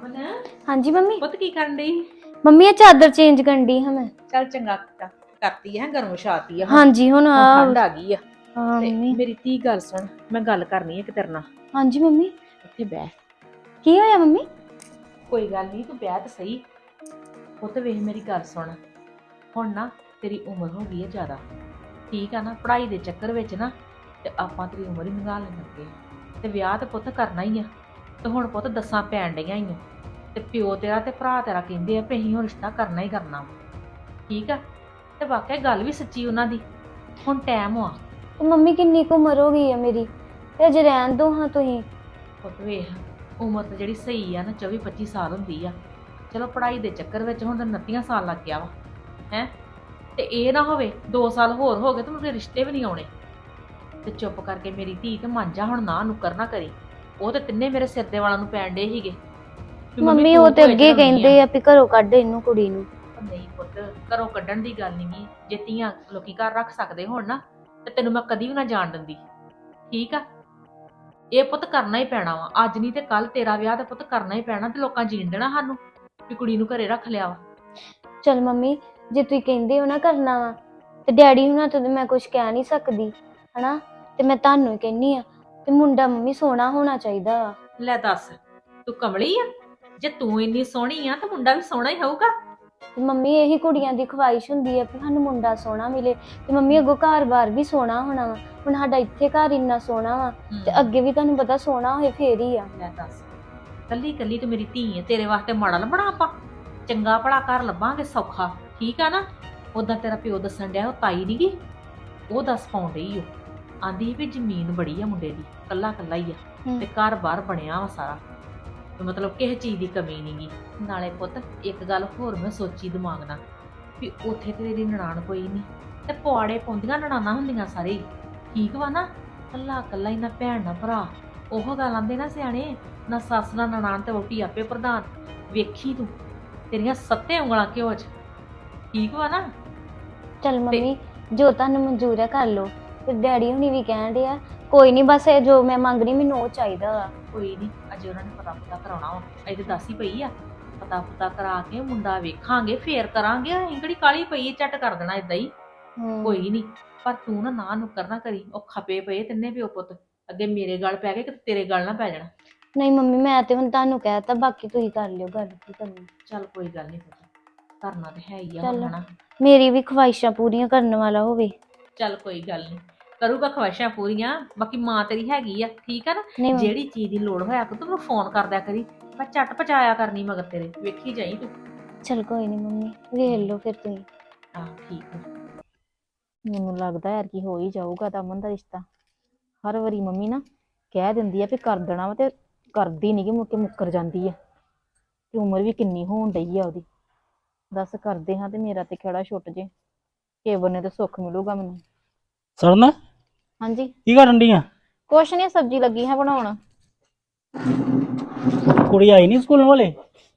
[SPEAKER 4] ਅਮਨ?
[SPEAKER 5] ਹਾਂਜੀ ਮੰਮੀ।
[SPEAKER 4] ਪੁੱਤ ਕੀ ਕਰਨ ਡਈ?
[SPEAKER 5] ਮੰਮੀ ਇਹ ਚਾਦਰ ਚੇਂਜ ਕਰਨੀ ਹਾਂ ਮੈਂ।
[SPEAKER 4] ਚੱਲ ਚੰਗਾ ਕੀਤਾ। ਕਰਤੀ ਹੈ ਗਰਮ ਛਾਤੀ ਆ। ਹੁਣ
[SPEAKER 5] ਹਾਂਜੀ ਹੁਣ
[SPEAKER 4] ਹੁਣ
[SPEAKER 5] ਆ
[SPEAKER 4] ਠੰਡ ਆ ਗਈ ਆ।
[SPEAKER 5] ਹਾਂ
[SPEAKER 4] ਤੇ
[SPEAKER 5] ਮੰਮੀ।
[SPEAKER 4] ਮੇਰੀ ਧੀ ਗੱਲ ਸੁਣ ਮੈਂ ਗੱਲ ਕਰਨੀ ਹੈ ਕਿ ਤੇਰੇ ਨਾਲ।
[SPEAKER 5] ਹਾਂਜੀ ਮੰਮੀ।
[SPEAKER 4] ਇੱਥੇ ਬਹਿ।
[SPEAKER 5] ਕੀ ਹੋਇਆ ਮੰਮੀ?
[SPEAKER 4] ਕੋਈ ਗੱਲ ਨਹੀਂ ਤੂੰ ਬਹਿ ਤਾਂ ਸਹੀ। ਉਹ ਤੇ ਵੇਖ ਮੇਰੀ ਗੱਲ ਸੁਣ। ਹੁਣ ਨਾ ਤੇਰੀ ਉਮਰ ਹੋ ਗਈ ਹੈ ਜ਼ਿਆਦਾ। ਠੀਕ ਆ ਨਾ ਪੜ੍ਹਾਈ ਦੇ ਚੱਕਰ ਵਿੱਚ ਨਾ ਤੇ ਆਪਾਂ ਤੇਰੀ ਉਮਰ ਹੀ ਮੰਗਾ ਲੈਣ ਲੱਗੇ ਤੇ ਵਿਆਹ ਤੇ ਪੁੱਤ ਕਰਨਾ ਹੀ ਆ। ਤੇ ਹੁਣ ਪੁੱਤ ਦੱਸਾਂ ਪੈਣ ਡਈਆਂ ਹੀ ਆ। ਤੇ ਪਿਓ ਤੇਰਾ ਤੇ ਭਰਾ ਤੇਰਾ ਕਹਿੰਦੇ ਆ ਵੀ ਅਸੀਂ ਹੁਣ ਰਿਸ਼ਤਾ ਕਰਨਾ ਹੀ ਕਰਨਾ ਵਾ। ਠੀਕ ਆ? ਤੇ ਵਾਕਿਆ ਗੱਲ ਵੀ ਸੱਚੀ ਉਹਨਾਂ ਦੀ। ਹੁਣ ਟਾਈਮ ਆ।
[SPEAKER 5] ਤੇ ਮੰਮੀ ਕਿੰਨੀ ਕੁ ਉਮਰ ਹੋ ਗਈ ਹੈ ਮੇਰੀ? ਤੇ ਅਜੇ ਰਹਿਣ ਦੋ ਹਾਂ ਤੁਸੀਂ।
[SPEAKER 4] ਪੁੱਤ ਵੇਖ ਉਮਰ ਤਾਂ ਜਿਹੜੀ ਸਹੀ ਆ ਨਾ 24 25 ਸਾਲ ਹੁੰਦੀ ਆ। ਚਲੋ ਪੜ੍ਹਾਈ ਦੇ ਚੱਕਰ ਵਿੱਚ ਹੁਣ ਤਾਂ 29 ਸਾਲ ਲੱਗ ਗਿਆ ਵਾ। ਹੈ? ਤੇ ਇਹ ਨਾ ਹੋਵੇ 2 ਸਾਲ ਹੋਰ ਹੋ ਗਏ ਤੇ ਮੁझे ਰਿਸ਼ਤੇ ਵੀ ਨਹੀਂ ਆਉਣੇ। ਤੇ ਚੁੱਪ ਕਰਕੇ ਮੇਰੀ ਧੀ ਤੇ ਮੰਨ ਜਾ ਹੁਣ ਨਾ ਨੁੱਕਰ ਨਾ ਕਰੀ। ਉਹ ਤੇ ਤਿੰਨੇ ਮੇਰੇ ਸਿਰ ਦੇ ਵਾਲਾਂ ਨੂੰ ਪੈਣ ਡੇ ਵੀ
[SPEAKER 5] ਮੰਮੀ ਉਹ ਤੇ ਅੱਗੇ। ਕਹਿੰਦੇ ਆ? ਵੀ ਘਰੋਂ ਕੱਢ ਇਹਨੂੰ ਕੁੜੀ ਨੂੰ।
[SPEAKER 4] ਨਹੀਂ ਪੁੱਤ ਘਰੋਂ ਕੱਢਣ ਦੀ ਗੱਲ ਨਹੀਂ ਜੇ ਧੀਆਂ ਲੋਕੀ ਘਰ ਰੱਖ ਸਕਦੇ ਹੋਣ ਨਾ ਤੇ ਤੈਨੂੰ ਮੈਂ ਕਦੀ ਵੀ ਨਾ ਜਾਣ ਦਿੰਦੀ। ਠੀਕ ਆ? ਇਹ ਪੁੱਤ ਕਰਨਾ ਹੀ ਪੈਣਾ ਵਾ। ਅੱਜ ਨਹੀਂ ਤੇ ਕੱਲ ਤੇਰਾ ਵਿਆਹ ਤੇ ਪੁੱਤ ਕਰਨਾ ਹੀ ਪੈਣਾ ਤੇ ਲੋਕਾਂ ਜੀਣ ਦੇਣਾ ਸਾਨੂੰ ਵੀ ਕੁੜੀ ਨੂੰ ਘਰੇ ਰੱਖ ਲਿਆ ਵਾ।
[SPEAKER 5] ਚਲ ਮੰਮੀ ਜੇ ਤੁਸੀਂ ਕਹਿੰਦੇ ਹੋ ਨਾ ਕਰਨਾ ਵਾ ਤੇ ਡੈਡੀ ਹੁਣਾਂ ਤੋਂ ਤਾਂ ਮੈਂ ਕੁਝ ਕਹਿ ਨਹੀਂ ਸਕਦੀ ਹਨਾ? ਤੇ ਮੈਂ ਤੁਹਾਨੂੰ ਹੀ ਕਹਿੰਨੀ ਆ ਤੇ ਮੁੰਡਾ ਮੰਮੀ ਸੋਹਣਾ ਹੋਣਾ ਚਾਹੀਦਾ ਵਾ।
[SPEAKER 4] ਲੈ ਦੱਸ ਤੂੰ ਕਮਲੀ ਆ? ਜੇ ਤੂੰ ਇੰਨੀ ਸੋਹਣੀ ਆ ਤਾਂ ਮੁੰਡਾ ਵੀ ਸੋਹਣਾ ਹੀ ਹੋਊਗਾ।
[SPEAKER 5] ਤੇ ਮੰਮੀ ਇਹੀ ਕੁੜੀਆਂ ਦੀ ਖਵਾਇਸ਼ ਹੁੰਦੀ ਆ ਕਿ ਸਾਨੂੰ ਮੁੰਡਾ ਸੋਹਣਾ ਮਿਲੇ ਤੇ ਮੰਮੀ ਅੱਗੋਂ ਘਰ-ਬਾਰ ਵੀ ਸੋਹਣਾ ਹੋਣਾ ਵਾ। ਹੁਣ ਸਾਡਾ ਇੱਥੇ ਘਰ ਇੰਨਾ ਸੋਹਣਾ ਵਾ ਤੇ ਅੱਗੇ ਵੀ ਤੁਹਾਨੂੰ ਪਤਾ ਸੋਹਣਾ ਹੋਏ ਫੇਰ ਹੀ ਆ।
[SPEAKER 4] ਲੈ ਦੱਸ ਕੱਲੀ ਕੱਲੀ ਤੂੰ ਮੇਰੀ ਧੀ ਹੈ ਤੇਰੇ ਵਾਸਤੇ ਮਾੜਾ ਲੱਭਣਾ ਆਪਾਂ? ਚੰਗਾ ਭਲਾ ਘਰ ਲੱਭਾਂਗੇ ਸੌਖਾ। ਠੀਕ ਆ ਨਾ? ਉਦਾਂ ਤੇਰਾ ਪਿਓ ਦੱਸਣ ਡਿਆ ਉਹ ਤਾਈ ਨੀ ਗੀ ਉਹ ਦੱਸ ਡਈ ਉਹ ਆਂਦੀ ਵੀ ਜ਼ਮੀਨ ਬੜੀ ਆ ਮੁੰਡੇ ਦੀ ਕੱਲਾ ਕੱਲਾ ਹੀ ਆ। ਤੇ ਘਰ ਬਾਹਰ ਬਣਿਆ ਵਾ ਸਾਰਾ। ਤੇ ਮਤਲਬ ਕਿਸੇ ਚੀਜ਼ ਦੀ ਕਮੀ ਨੀ ਗੀ। ਨਾਲੇ ਪੁੱਤ ਇੱਕ ਗੱਲ ਹੋਰ ਮੈਂ ਸੋਚੀ ਦਿਮਾਗ ਨਾਲ ਵੀ ਉੱਥੇ ਤੇ ਤੇਰੀ ਨਨਾਣ ਕੋਈ ਨਹੀਂ ਤੇ ਪੁਆੜੇ ਪਾਉਂਦੀਆਂ ਨਨਾਣਾ ਹੁੰਦੀਆਂ ਸਾਰੇ ਹੀ। ਠੀਕ ਵਾ ਨਾ? ਕੱਲਾ ਕੱਲਾ ਹੀ ਨਾ ਭੈਣ ਨਾ ਭਰਾ। ਉਹ ਗੱਲ ਆਂਦੇ ਨਾ ਸਿਆਣੇ ਨਾ ਸੱਸ ਨਾ ਨਨਾਣ ਤੇ ਵੋਟੀ ਆਪੇ ਪ੍ਰਧਾਨ। ਵੇਖੀ ਤੂੰ ਤੇਰੀਆਂ ਸੱਤੇ ਉਂਗਲਾਂ ਕਿਉਂ ਚ ਠੀਕ ਵਾ ਨਾ?
[SPEAKER 5] ਚਲ ਮੰਮੀ ਜੋ ਤੁਹਾਨੂੰ ਮਨਜ਼ੂਰ ਹੈ ਕਰ ਲਓ। ਤੇ ਡੈਡੀ ਹੁਣੀ ਵੀ ਕਹਿਣ ਡਿਆ ਕੋਈ ਨਹੀਂ ਬਸ ਇਹ ਜੋ ਮੈਂ ਮੰਗਣੀ ਮੈਨੂੰ ਉਹ ਚਾਹੀਦਾ ਵਾ।
[SPEAKER 4] ਕੋਈ ਨਹੀਂ ਅਜੇ ਉਹਨਾਂ ਨੇ ਪਤਾ ਪਤਾ ਕਰਾਉਣਾ ਵਾ। ਅਜੇ ਤੇ ਦੱਸ ਹੀ ਪਈ ਆ ਪਤਾ ਪਤਾ ਕਰਾ ਕੇ ਮੁੰਡਾ ਵੇਖਾਂਗੇ ਫੇਰ ਕਰਾਂਗੇ ਅਸੀਂ ਕਿਹੜੀ ਕਾਲੀ ਪਈ ਹੈ, ਝੱਟ ਕਰ ਦੇਣਾ ਇਦਾਂ ਹੀ। ਕੋਈ ਨਹੀਂ ਪਰ ਤੂੰ ਨਾ ਨਾ ਨੁੱਕਰ ਨਾ ਕਰੀ ਉਹ ਖਪੇ ਪਏ ਤਿੰਨੇ ਪਿਓ ਪੁੱਤ। ਅੱਗੇ ਮੇਰੇ ਗਲ ਪੈ ਗਏ ਕਿ ਤੇਰੇ ਗਲ ਨਾ ਪੈ ਜਾਣਾ।
[SPEAKER 5] ਨਹੀਂ ਮੰਮੀ ਮੈਂ ਤੇ ਹੁਣ ਤੁਹਾਨੂੰ ਕਹਿਤਾ ਬਾਕੀ ਤੁਸੀਂ ਕਰ ਲਿਓ ਗੱਲ ਕੀ ਕਰਨੀ।
[SPEAKER 4] ਚੱਲ ਕੋਈ ਗੱਲ ਨਹੀਂ ਪੁੱਤ ਕਰਨਾ ਤੇ ਹੈ ਹੀ ਆ
[SPEAKER 5] ਚੱਲ।
[SPEAKER 4] ਹਨਾ।
[SPEAKER 5] ਮੇਰੀ ਵੀ ਖਵਾਇਸ਼ਾਂ ਪੂਰੀਆਂ ਕਰਨ ਵਾਲਾ ਹੋਵੇ।
[SPEAKER 4] ਚੱਲ ਕੋਈ ਗੱਲ ਨਹੀਂ ਕਰੂਗਾ ਖਵਾਇਸ਼ਾਂ ਪੂਰੀਆਂ ਬਾਕੀ ਮਾਂ ਤੇਰੀ ਹੈਗੀ ਆ ਠੀਕ ਆ ਨਾ?
[SPEAKER 5] ਨਹੀਂ ਮੰਮੀ,
[SPEAKER 4] ਜਿਹੜੀ ਚੀਜ਼ ਦੀ ਲੋੜ ਹੋਇਆ ਤੂੰ ਮੈਨੂੰ ਫੋਨ ਕਰਦਿਆ ਕਰੀ ਮੈਂ ਝੱਟ ਪਹੁੰਚਾਇਆ ਕਰਨੀ ਮਗਰ ਤੇਰੇ ਵੇਖੀ ਜਾਈ ਤੂੰ।
[SPEAKER 5] ਚੱਲ ਕੋਈ ਨਹੀਂ ਮੰਮੀ ਵੇਖ ਲਓ ਫਿਰ ਤੁਸੀਂ।
[SPEAKER 4] ਹਾਂ ਠੀਕ ਆ।
[SPEAKER 6] ਮੈਨੂੰ ਲੱਗਦਾ ਯਾਰ ਕੀ ਹੋ ਹੀ ਜਾਊਗਾ ਤਾਂ ਅਮਨ ਦਾ ਰਿਸ਼ਤਾ। ਹਰ ਵਾਰੀ ਮੰਮੀ ਨਾ ਕਹਿ ਦਿੰਦੀ ਆ ਵੀ ਕਰ ਦੇਣਾ ਵਾ ਤੇ ਕਰਦੀ ਨਹੀਂ ਕਿ ਮੁੜ ਕੇ ਮੁੱਕਰ ਜਾਂਦੀ ਆ। ਤੇ ਉਮਰ ਵੀ ਕਿੰਨੀ ਹੋਣ ਡਈ ਆ ਉਹਦੀ। ਦੱਸ ਕਰਦੇ ਹਾਂ ਤੇ ਮੇਰਾ ਤੇ ਖੇੜਾ ਛੁੱਟ ਜੇ। ਕੇਵਰ ਨੇ ਤੇ ਸੁੱਖ ਮਿਲੂਗਾ ਮੈਨੂੰ।
[SPEAKER 2] ਸਰਨ?
[SPEAKER 6] ਹਾਂਜੀ।
[SPEAKER 2] ਕੀ ਕਰਨ ਡਈ ਆ?
[SPEAKER 6] ਕੁਛ ਨਹੀਂ ਸਬਜ਼ੀ ਲੱਗੀ ਹੈ ਬਣਾਉਣ।
[SPEAKER 2] ਕੁੜੀ ਆਈ ਨਹੀਂ ਸਕੂਲ ਵਾਲੇ?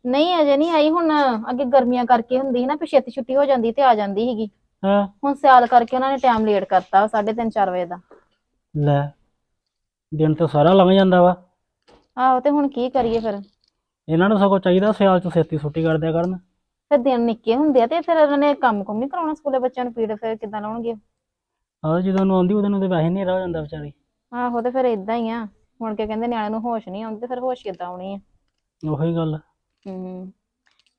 [SPEAKER 6] ਨਹੀਂ ਅਜੇ ਨਹੀਂ ਆਈ। ਹੁਣ ਅੱਗੇ ਗਰਮੀਆਂ ਕਰਕੇ ਹੁੰਦੀ ਸੀ ਨਾ ਵੀ ਛੇਤੀ ਛੁੱਟੀ ਹੋ ਜਾਂਦੀ ਤੇ ਆ ਜਾਂਦੀ ਸੀਗੀ।
[SPEAKER 2] ਹਾਂ।
[SPEAKER 6] ਹੁਣ ਸਿਆਲ ਕਰਕੇ ਉਹਨਾਂ ਨੇ ਟਾਈਮ ਲੇਟ ਕਰਤਾ 3:30 4 ਵਜੇ ਦਾ।
[SPEAKER 2] ਲੈ ਦਿਨ ਤਾਂ ਸਾਰਾ ਲੰਘ ਜਾਂਦਾ ਵਾ।
[SPEAKER 6] ਆਹੋ ਤੇ ਹੁਣ ਕੀ ਕਰੀਏ ਫਿਰ?
[SPEAKER 2] ਇਹਨਾਂ ਨੂੰ ਸਗੋਂ ਚਾਹੀਦਾ ਸਿਆਲ ਚ ਛੇਤੀ ਛੁੱਟੀ ਕਰ ਦਿਆ ਕਰਨ।
[SPEAKER 6] ਫਿਰ ਦਿਨ ਨਿੱਕੇ ਹੁੰਦੇ ਆ ਤੇ ਫਿਰ ਉਹਨਾਂ ਨੇ ਕੰਮ ਕੁੰਮ ਹੀ ਕਰਾਉਣਾ ਸਕੂਲੇ ਬੱਚਿਆਂ ਨੂੰ ਪੀੜ ਫਿਰ ਕਿੱਦਾਂ ਲਾਉਣਗੇ?
[SPEAKER 2] ਆਹ ਜਦੋਂ ਨੂੰ ਆਉਂਦੀ ਉਹਦੇ ਨੂੰ ਤੇ ਵੈਸੇ ਨਹੀਂ ਰਹਿ ਜਾਂਦਾ ਵਿਚਾਰੀ।
[SPEAKER 6] ਆਹੋ ਤੇ ਫਿਰ ਇਦਾਂ ਹੀ ਆ। ਹੁਣ ਕੇ ਕਹਿੰਦੇ ਨਿਆਣੇ ਨੂੰ ਹੋਸ਼ ਨਹੀਂ ਆਉਂਦੀ ਤੇ ਫਿਰ ਹੋਸ਼ ਕਿੱਦਾਂ ਆਉਣੀ ਆ?
[SPEAKER 2] ਉਹੀ ਗੱਲ।
[SPEAKER 6] ਹੂੰ।